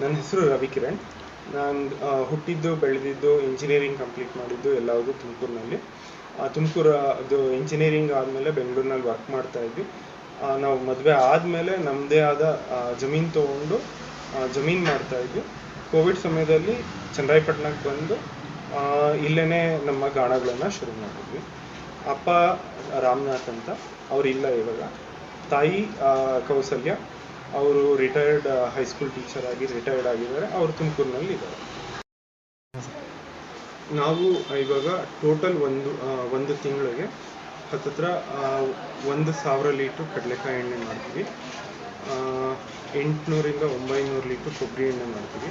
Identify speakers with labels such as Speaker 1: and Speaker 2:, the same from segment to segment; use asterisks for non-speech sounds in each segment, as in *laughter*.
Speaker 1: ನನ್ನ ಹೆಸರು ರವಿಕಿರಣ್. ನಾನು ಹುಟ್ಟಿದ್ದು, ಬೆಳೆದಿದ್ದು ಇಂಜಿನಿಯರಿಂಗ್ ಕಂಪ್ಲೀಟ್ ಮಾಡಿದ್ದು ಎಲ್ಲವೂ ತುಮಕೂರಿನಲ್ಲಿ. ತುಮಕೂರು, ಅದು ಇಂಜಿನಿಯರಿಂಗ್ ಆದಮೇಲೆ ಬೆಂಗಳೂರಿನಲ್ಲಿ ವರ್ಕ್ ಮಾಡ್ತಾ ಇದ್ವಿ. ನಾವು ಮದುವೆ ಆದಮೇಲೆ ನಮ್ಮದೇ ಆದ ಜಮೀನು ತೊಗೊಂಡು ಜಮೀನು ಮಾಡ್ತಾ ಇದ್ವಿ. ಕೋವಿಡ್ ಸಮಯದಲ್ಲಿ ಚನ್ನರಾಯಪಟ್ಟಣಕ್ಕೆ ಬಂದು ಇಲ್ಲೇ ನಮ್ಮ ಗಾಣಗಳನ್ನು ಶುರು ಮಾಡಿದ್ವಿ. ಅಪ್ಪ ರಾಮನಾಥ್ ಅಂತ, ಅವರಿಲ್ಲ ಇವಾಗ. ತಾಯಿ ಕೌಸಲ್ಯ ಅವರು ರಿಟೈರ್ಡ್ ಹೈಸ್ಕೂಲ್ ಟೀಚರ್ ಆಗಿ ರಿಟೈರ್ಡ್ ಆಗಿದ್ದಾರೆ. ಅವರು ತುಮಕೂರಿನಲ್ಲಿ ಇದ್ದಾರೆ. ನಾವು ಇವಾಗ ಟೋಟಲ್ ಒಂದು ಒಂದು ತಿಂಗಳಿಗೆ ಹತ್ತತ್ರ ಒಂದು ಸಾವಿರ ಲೀಟ್ರ್ ಕಡಲೆಕಾಯಿ ಎಣ್ಣೆ ಮಾಡ್ತೀವಿ. ಎಂಟುನೂರಿಂದ ಒಂಬೈನೂರು ಲೀಟ್ರ್ ಕೊಬ್ಬರಿ ಎಣ್ಣೆ ಮಾಡ್ತೀವಿ.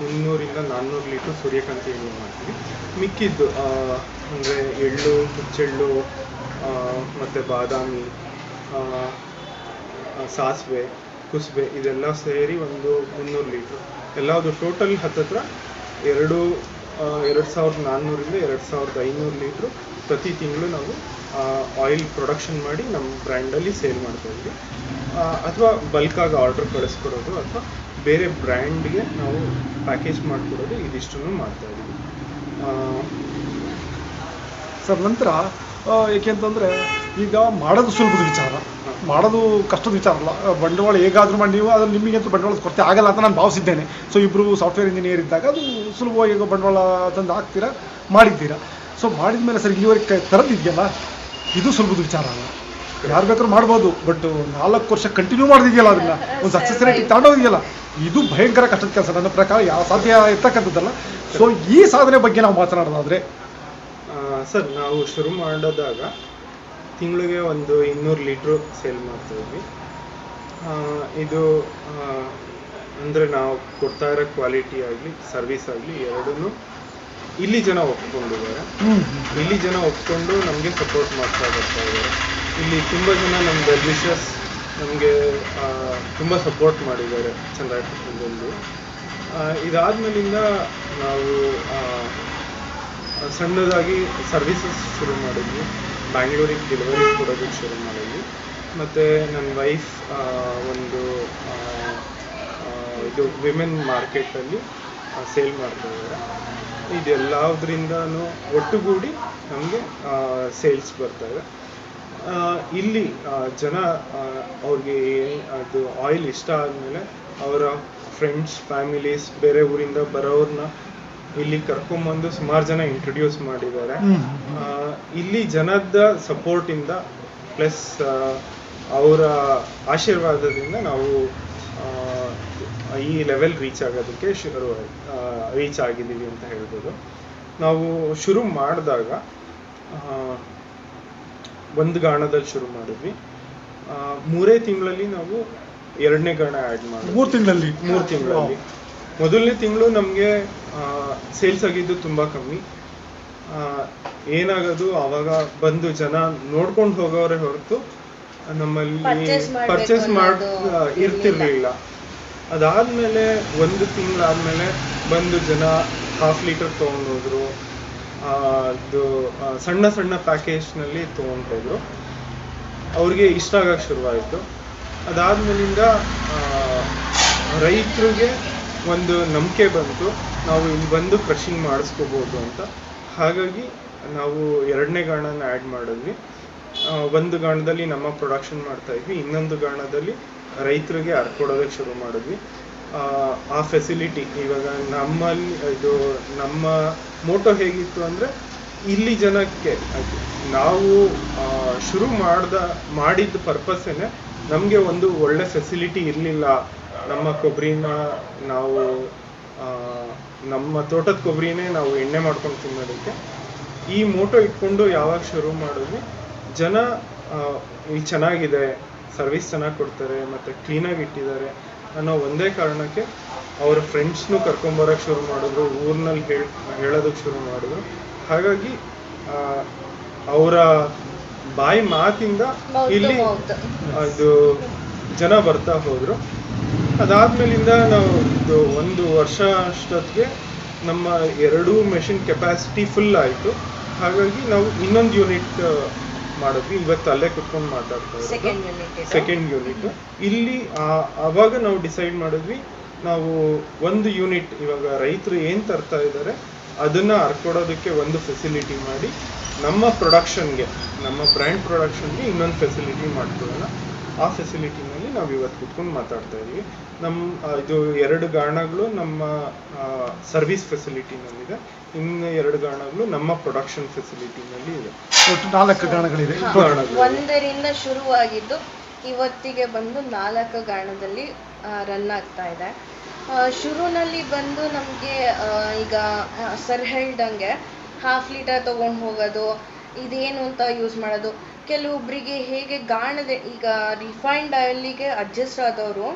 Speaker 1: ಮುನ್ನೂರಿಂದ ನಾನ್ನೂರು ಲೀಟ್ರ್ ಸೂರ್ಯಕಾಂತಿ ಎಣ್ಣೆ ಮಾಡ್ತೀವಿ. ಮಿಕ್ಕಿದ್ದು ಅಂದರೆ ಎಳ್ಳು, ಹುಚ್ಚೆಳ್ಳು ಮತ್ತು ಬಾದಾಮಿ ಸಾಸಿವೆ ಕುಸುಬೆ ಇದೆಲ್ಲ ಸೇರಿ ಒಂದು ಮುನ್ನೂರು ಲೀಟ್ರ್. ಎಲ್ಲದು ಟೋಟಲ್ ಹತ್ತತ್ರ ಎರಡು ಎರಡು ಸಾವಿರದ ನಾನ್ನೂರಿಂದ ಎರಡು ಸಾವಿರದ ಐನೂರು ಲೀಟ್ರು ಪ್ರತಿ ತಿಂಗಳು ನಾವು ಆಯಿಲ್ ಪ್ರೊಡಕ್ಷನ್ ಮಾಡಿ ನಮ್ಮ ಬ್ರ್ಯಾಂಡಲ್ಲಿ ಸೇಲ್ ಮಾಡ್ತಾ ಇದ್ವಿ. ಅಥವಾ ಬಲ್ಕಾಗಿ ಆರ್ಡರ್ ಕಳಿಸ್ಕೊಡೋದು ಅಥವಾ ಬೇರೆ ಬ್ರ್ಯಾಂಡ್ಗೆ ನಾವು ಪ್ಯಾಕೇಜ್ ಮಾಡಿಕೊಡೋದು ಇದಿಷ್ಟನ್ನು ಮಾಡ್ತಾ ಇದ್ವಿ. ಆ,
Speaker 2: ಸರ್, ನಂತರ ಏಕೆಂತಂದರೆ, ಈಗ ಮಾಡೋದು ಸುಲಭದ ವಿಚಾರ. ಮಾಡೋದು ಕಷ್ಟದ ವಿಚಾರ ಅಲ್ಲ. ಬಂಡವಾಳ ಹೇಗಾದರೂ ಮಾಡಿ, ನೀವು ಅದ್ರಲ್ಲಿ ಅಂತ ಬಂಡವಾಳ ಕೊರತೆ ಆಗಲ್ಲ ಅಂತ ನಾನು ಭಾವಿಸಿದ್ದೇನೆ. ಸೊ ಇಬ್ಬರು ಸಾಫ್ಟ್ವೇರ್ ಇಂಜಿನಿಯರ್ ಇದ್ದಾಗ ಅದು ಸುಲಭವಾಗಿ ಬಂಡವಾಳ ತಂದು ಹಾಕ್ತೀರಾ, ಮಾಡಿದ್ದೀರಾ? ಸೊ ಮಾಡಿದ ಮೇಲೆ ಸರ್, ಇಲ್ಲಿವರೆಗೆ ತರದಿದೆಯಲ್ಲ? ಇದು ಸುಲಭದ ವಿಚಾರ ಅಲ್ಲ. ಯಾರು ಬೇಕಾದ್ರೂ ಮಾಡ್ಬೋದು ಬಟ್ ನಾಲ್ಕು ವರ್ಷ ಕಂಟಿನ್ಯೂ ಮಾಡಿದೆಯಲ್ಲ ಅದನ್ನ. ಒಂದು ಸಕ್ಸಸ್ ರೇಟ್ ತಗೊಂಡೋಗಿದೆಯಲ್ಲ. ಇದು ಭಯಂಕರ ಕಷ್ಟದ ಕೆಲಸ. ನನ್ನ ಪ್ರಕಾರ ಯಾವ ಸಾಧ್ಯ ಇರ್ತಕ್ಕಂಥದ್ದಲ್ಲ. ಸೊ ಈ ಸಾಧನೆ ಬಗ್ಗೆ ನಾವು ಮಾತನಾಡೋದಾದ್ರೆ
Speaker 1: ಸರ್ ನಾವು ಶುರು ಮಾಡಿದಾಗ ತಿಂಗಳಿಗೆ ಒಂದು ಇನ್ನೂರು ಲೀಟ್ರು ಸೇಲ್ ಆ, ಇದು ಅಂದರೆ ನಾವು ಕೊಡ್ತಾ ಇರೋ ಕ್ವಾಲಿಟಿ ಆಗಲಿ ಸರ್ವಿಸ್ ಆಗಲಿ ಎರಡೂ ಇಲ್ಲಿ ಜನ ಒಪ್ಕೊಂಡಿದ್ದಾರೆ. ಇಲ್ಲಿ ಜನ ಒಪ್ಕೊಂಡು ನಮಗೆ ಸಪೋರ್ಟ್ ಮಾಡ್ತಾ ಬರ್ತಾ ಇದ್ದಾರೆ. ಇಲ್ಲಿ ತುಂಬ ಜನ ನಮ್ಮ ವೆಲ್ ವಿಷಸ್ ನಮಗೆ ತುಂಬ ಸಪೋರ್ಟ್ ಮಾಡಿದ್ದಾರೆ ಚಂದ್ರಾಯಪಟ್ಟಣದಲ್ಲಿ ಇದಾದ್ಮೇಲಿಂದ ನಾವು ಸಣ್ಣದಾಗಿ ಸರ್ವಿಸಸ್ ಶುರು ಮಾಡಿದ್ವಿ. ಬ್ಯಾಂಗ್ಳೂರಿಗೆ ಡೆಲಿವರಿ ಕೊಡೋದಕ್ಕೆ ಶುರು ಮಾಡಿದ್ವಿ. ಮತ್ತು ನನ್ನ ವೈಫ್ ಒಂದು ಇದು ವಿಮೆನ್ ಮಾರ್ಕೆಟಲ್ಲಿ ಸೇಲ್ ಮಾಡ್ತಾ ಇದ್ದಾರೆ. ಇದೆಲ್ಲದ್ರಿಂದನೂ ಒಟ್ಟುಗೂಡಿ ನಮಗೆ ಸೇಲ್ಸ್ ಬರ್ತಾ ಇದೆ. ಆ, ಇಲ್ಲಿ ಜನ ಅವ್ರಿಗೆ ಅದು ಆಯಿಲ್ ಇಷ್ಟ ಆದಮೇಲೆ ಅವರ ಫ್ರೆಂಡ್ಸ್ ಫ್ಯಾಮಿಲೀಸ್ ಬೇರೆ ಊರಿಂದ ಬರೋರ್ನ ಇಲ್ಲಿ ಕರ್ಕೊಂಬಂದು ಸುಮಾರು ಜನ ಇಂಟ್ರೊಡ್ಯೂಸ್ ಮಾಡಿದ್ದಾರೆ. ಇಲ್ಲಿ ಜನದ ಸಪೋರ್ಟ್ ಇಂದ ಪ್ಲಸ್ ಅವರ ಆಶೀರ್ವಾದದಿಂದ ನಾವು ಈ ಲೆವೆಲ್ ರೀಚ್ ಆಗೋದಕ್ಕೆ ಶುರು ರೀಚ್ ಆಗಿದ್ದೀವಿ ಅಂತ ಹೇಳ್ಬೋದು. ನಾವು ಶುರು ಮಾಡಿದಾಗ ಒಂದು ಗಾಣದಲ್ಲಿ ಶುರು ಮಾಡಿದ್ವಿ. ಮೂರೇ ತಿಂಗಳಲ್ಲಿ ನಾವು ಎರಡನೇ ಗಾಣ ಆ್ಯಡ್ ಮಾಡಿದ್ವಿ.
Speaker 2: ಮೂರು ತಿಂಗಳಲ್ಲಿ?
Speaker 1: ಮೂರು ತಿಂಗಳಲ್ಲಿ. ಮೊದಲನೇ ತಿಂಗಳು ನಮಗೆ ಸೇಲ್ಸ್ ಆಗಿದ್ದು ತುಂಬ ಕಮ್ಮಿ. ಆ, ಏನಾಗೋದು ಆವಾಗ ಬಂದು ಜನ ನೋಡ್ಕೊಂಡು ಹೋಗೋರೆ ಹೊರತು ನಮ್ಮಲ್ಲಿ ಪರ್ಚೇಸ್ ಮಾಡ್ ಇರ್ತಿರ್ಲಿಲ್ಲ. ಅದಾದ್ಮೇಲೆ ಒಂದು ತಿಂಗಳಾದ್ಮೇಲೆ ಬಂದು ಜನ ಹಾಫ್ ಲೀಟರ್ ತೊಗೊಂಡೋದ್ರು ಅದು ಸಣ್ಣ ಸಣ್ಣ ಪ್ಯಾಕೇಜ್ನಲ್ಲಿ ತೊಗೊಂಡೋದ್ರು ಅವ್ರಿಗೆ ಇಷ್ಟ ಆಗಕ್ಕೆ ಶುರುವಾಯಿತು. ಅದಾದ್ಮೇಲಿಂದ ರೈತರಿಗೆ ಒಂದು ನಂಬಿಕೆ ಬಂತು. ನಾವು ಇಲ್ಲಿ ಬಂದು ಕ್ರಷಿಂಗ್ ಮಾಡಿಸ್ಕೋಬೋದು ಅಂತ. ಹಾಗಾಗಿ ನಾವು ಎರಡನೇ ಗಾಣನ ಆ್ಯಡ್ ಮಾಡಿದ್ವಿ. ಒಂದು ಗಾಣದಲ್ಲಿ ನಮ್ಮ ಪ್ರೊಡಕ್ಷನ್ ಮಾಡ್ತಾ ಇದ್ವಿ. ಇನ್ನೊಂದು ಗಾಣದಲ್ಲಿ ರೈತರಿಗೆ ಹರ್ಕೊಡೋದಕ್ಕೆ ಶುರು ಮಾಡಿದ್ವಿ. ಆ, ಫೆಸಿಲಿಟಿ ಇವಾಗ ನಮ್ಮಲ್ಲಿ ಇದು ನಮ್ಮ ಮೋಟೋ ಹೇಗಿತ್ತು ಅಂದರೆ ಇಲ್ಲಿ ಜನಕ್ಕೆ ನಾವು ಶುರು ಮಾಡ್ದ ಮಾಡಿದ ಪರ್ಪಸ್ಸೇನೆ ನಮಗೆ ಒಂದು ಒಳ್ಳೆ ಫೆಸಿಲಿಟಿ ಇರಲಿಲ್ಲ. ನಮ್ಮ ಕೊಬ್ಬರಿನ ನಾವು ನಮ್ಮ ತೋಟದ ಕೊಬ್ಬರಿನೇ ನಾವು ಎಣ್ಣೆ ಮಾಡ್ಕೊಂಡು ತಿನ್ನೋದಕ್ಕೆ. ಈ ಮೋಟೋ ಇಟ್ಕೊಂಡು ಯಾವಾಗ ಶುರು ಮಾಡಿದ್ವಿ? ಜನ ಈ ಇಲ್ಲಿ ಚೆನ್ನಾಗಿದೆ ಸರ್ವಿಸ್ ಚೆನ್ನಾಗಿ ಕೊಡ್ತಾರೆ ಮತ್ತು ಕ್ಲೀನಾಗಿ ಇಟ್ಟಿದ್ದಾರೆ ಅನ್ನೋ ಒಂದೇ ಕಾರಣಕ್ಕೆ ಅವರ ಫ್ರೆಂಡ್ಸ್ನು ಕರ್ಕೊಂಬರೋಕ್ಕೆ ಶುರು ಮಾಡಿದ್ರು ಊರಿನಲ್ಲಿ ಹೇಳ್ ಹೇಳೋದಕ್ಕೆ ಶುರು ಮಾಡಿದ್ರು. ಹಾಗಾಗಿ ಅವರ ಬಾಯಿ ಮಾತಿಂದ ಇಲ್ಲಿ ಅದು ಜನ ಬರ್ತಾ ಹೋದ್ರು. ಅದಾದ್ಮೇಲಿಂದ ನಾವು ಒಂದು ವರ್ಷ ಅಷ್ಟೊತ್ತಿಗೆ ನಮ್ಮ ಎರಡೂ ಮೆಷಿನ್ ಕೆಪಾಸಿಟಿ ಫುಲ್ ಆಯಿತು. ಹಾಗಾಗಿ ನಾವು ಇನ್ನೊಂದು ಯೂನಿಟ್ ಮಾಡಿದ್ವಿ. ಇವತ್ತು ಅಲ್ಲೇ ಕುತ್ಕೊಂಡು ಮಾತಾಡ್ತಾ ಇರೋದು.
Speaker 3: ಸೆಕೆಂಡ್ ಯೂನಿಟ್
Speaker 1: ಇಲ್ಲಿ ಅವಾಗ ನಾವು ಡಿಸೈಡ್ ಮಾಡಿದ್ವಿ ನಾವು ಒಂದು ಯೂನಿಟ್ ಇವಾಗ ರೈತರು ಏನು ತರ್ತಾ ಇದ್ದಾರೆ ಅದನ್ನ ಹರ್ಕೊಡೋದಕ್ಕೆ ಒಂದು ಫೆಸಿಲಿಟಿ ಮಾಡಿ ನಮ್ಮ ಪ್ರೊಡಕ್ಷನ್ಗೆ ನಮ್ಮ ಬ್ರ್ಯಾಂಡ್ ಪ್ರೊಡಕ್ಷನ್ಗೆ ಇನ್ನೊಂದು ಫೆಸಿಲಿಟಿ ಮಾಡ್ಕೊಳ್ಳೋಣ. ಆ ಫೆಸಿಲಿಟಿನಲ್ಲಿ ನಾವು ಇವತ್ತು ಕುತ್ಕೊಂಡು ಮಾತಾಡ್ತಾ ಇದೀವಿ. ನಮ್ಮ ಇದು ಎರಡು ಗಾಣಗಳು ನಮ್ಮ ಸರ್ವಿಸ್ ಫೆಸಿಲಿಟಿನಲ್ಲಿದೆ. ಇನ್ನು ಎರಡು ಗಾಣಗಳು ನಮ್ಮ ಪ್ರೊಡಕ್ಷನ್ ಫೆಸಿಲಿಟಿನಲ್ಲಿ ಇದೆ
Speaker 2: ಒಟ್ಟು ನಾಲ್ಕು ಗಾಣಗಳಿದೆ
Speaker 3: ಒಂದರಿಂದ ಶುರುವಾಗಿದ್ದು ಇವತ್ತಿಗೆ ಬಂದು ನಾಲ್ಕು ಗಾಣದಲ್ಲಿ ರನ್ ಆಗ್ತಾ ಇದೆ. ಆ, ಶುರುನಲ್ಲಿ ಬಂದು ನಮಗೆ ಈಗ ಸರ್ ಹೇಳ್ದಂಗೆ ಹಾಫ್ ಲೀಟರ್ ತೊಗೊಂಡು ಹೋಗೋದು ಇದೇನು ಅಂತ ಯೂಸ್ ಮಾಡೋದು. ಕೆಲವೊಬ್ಬರಿಗೆ ಹೇಗೆ ಗಾಣದ, ಈಗ ರಿಫೈನ್ಡ್ ಆಯಿಲಿಗೆ ಅಡ್ಜಸ್ಟ್ ಆದವರು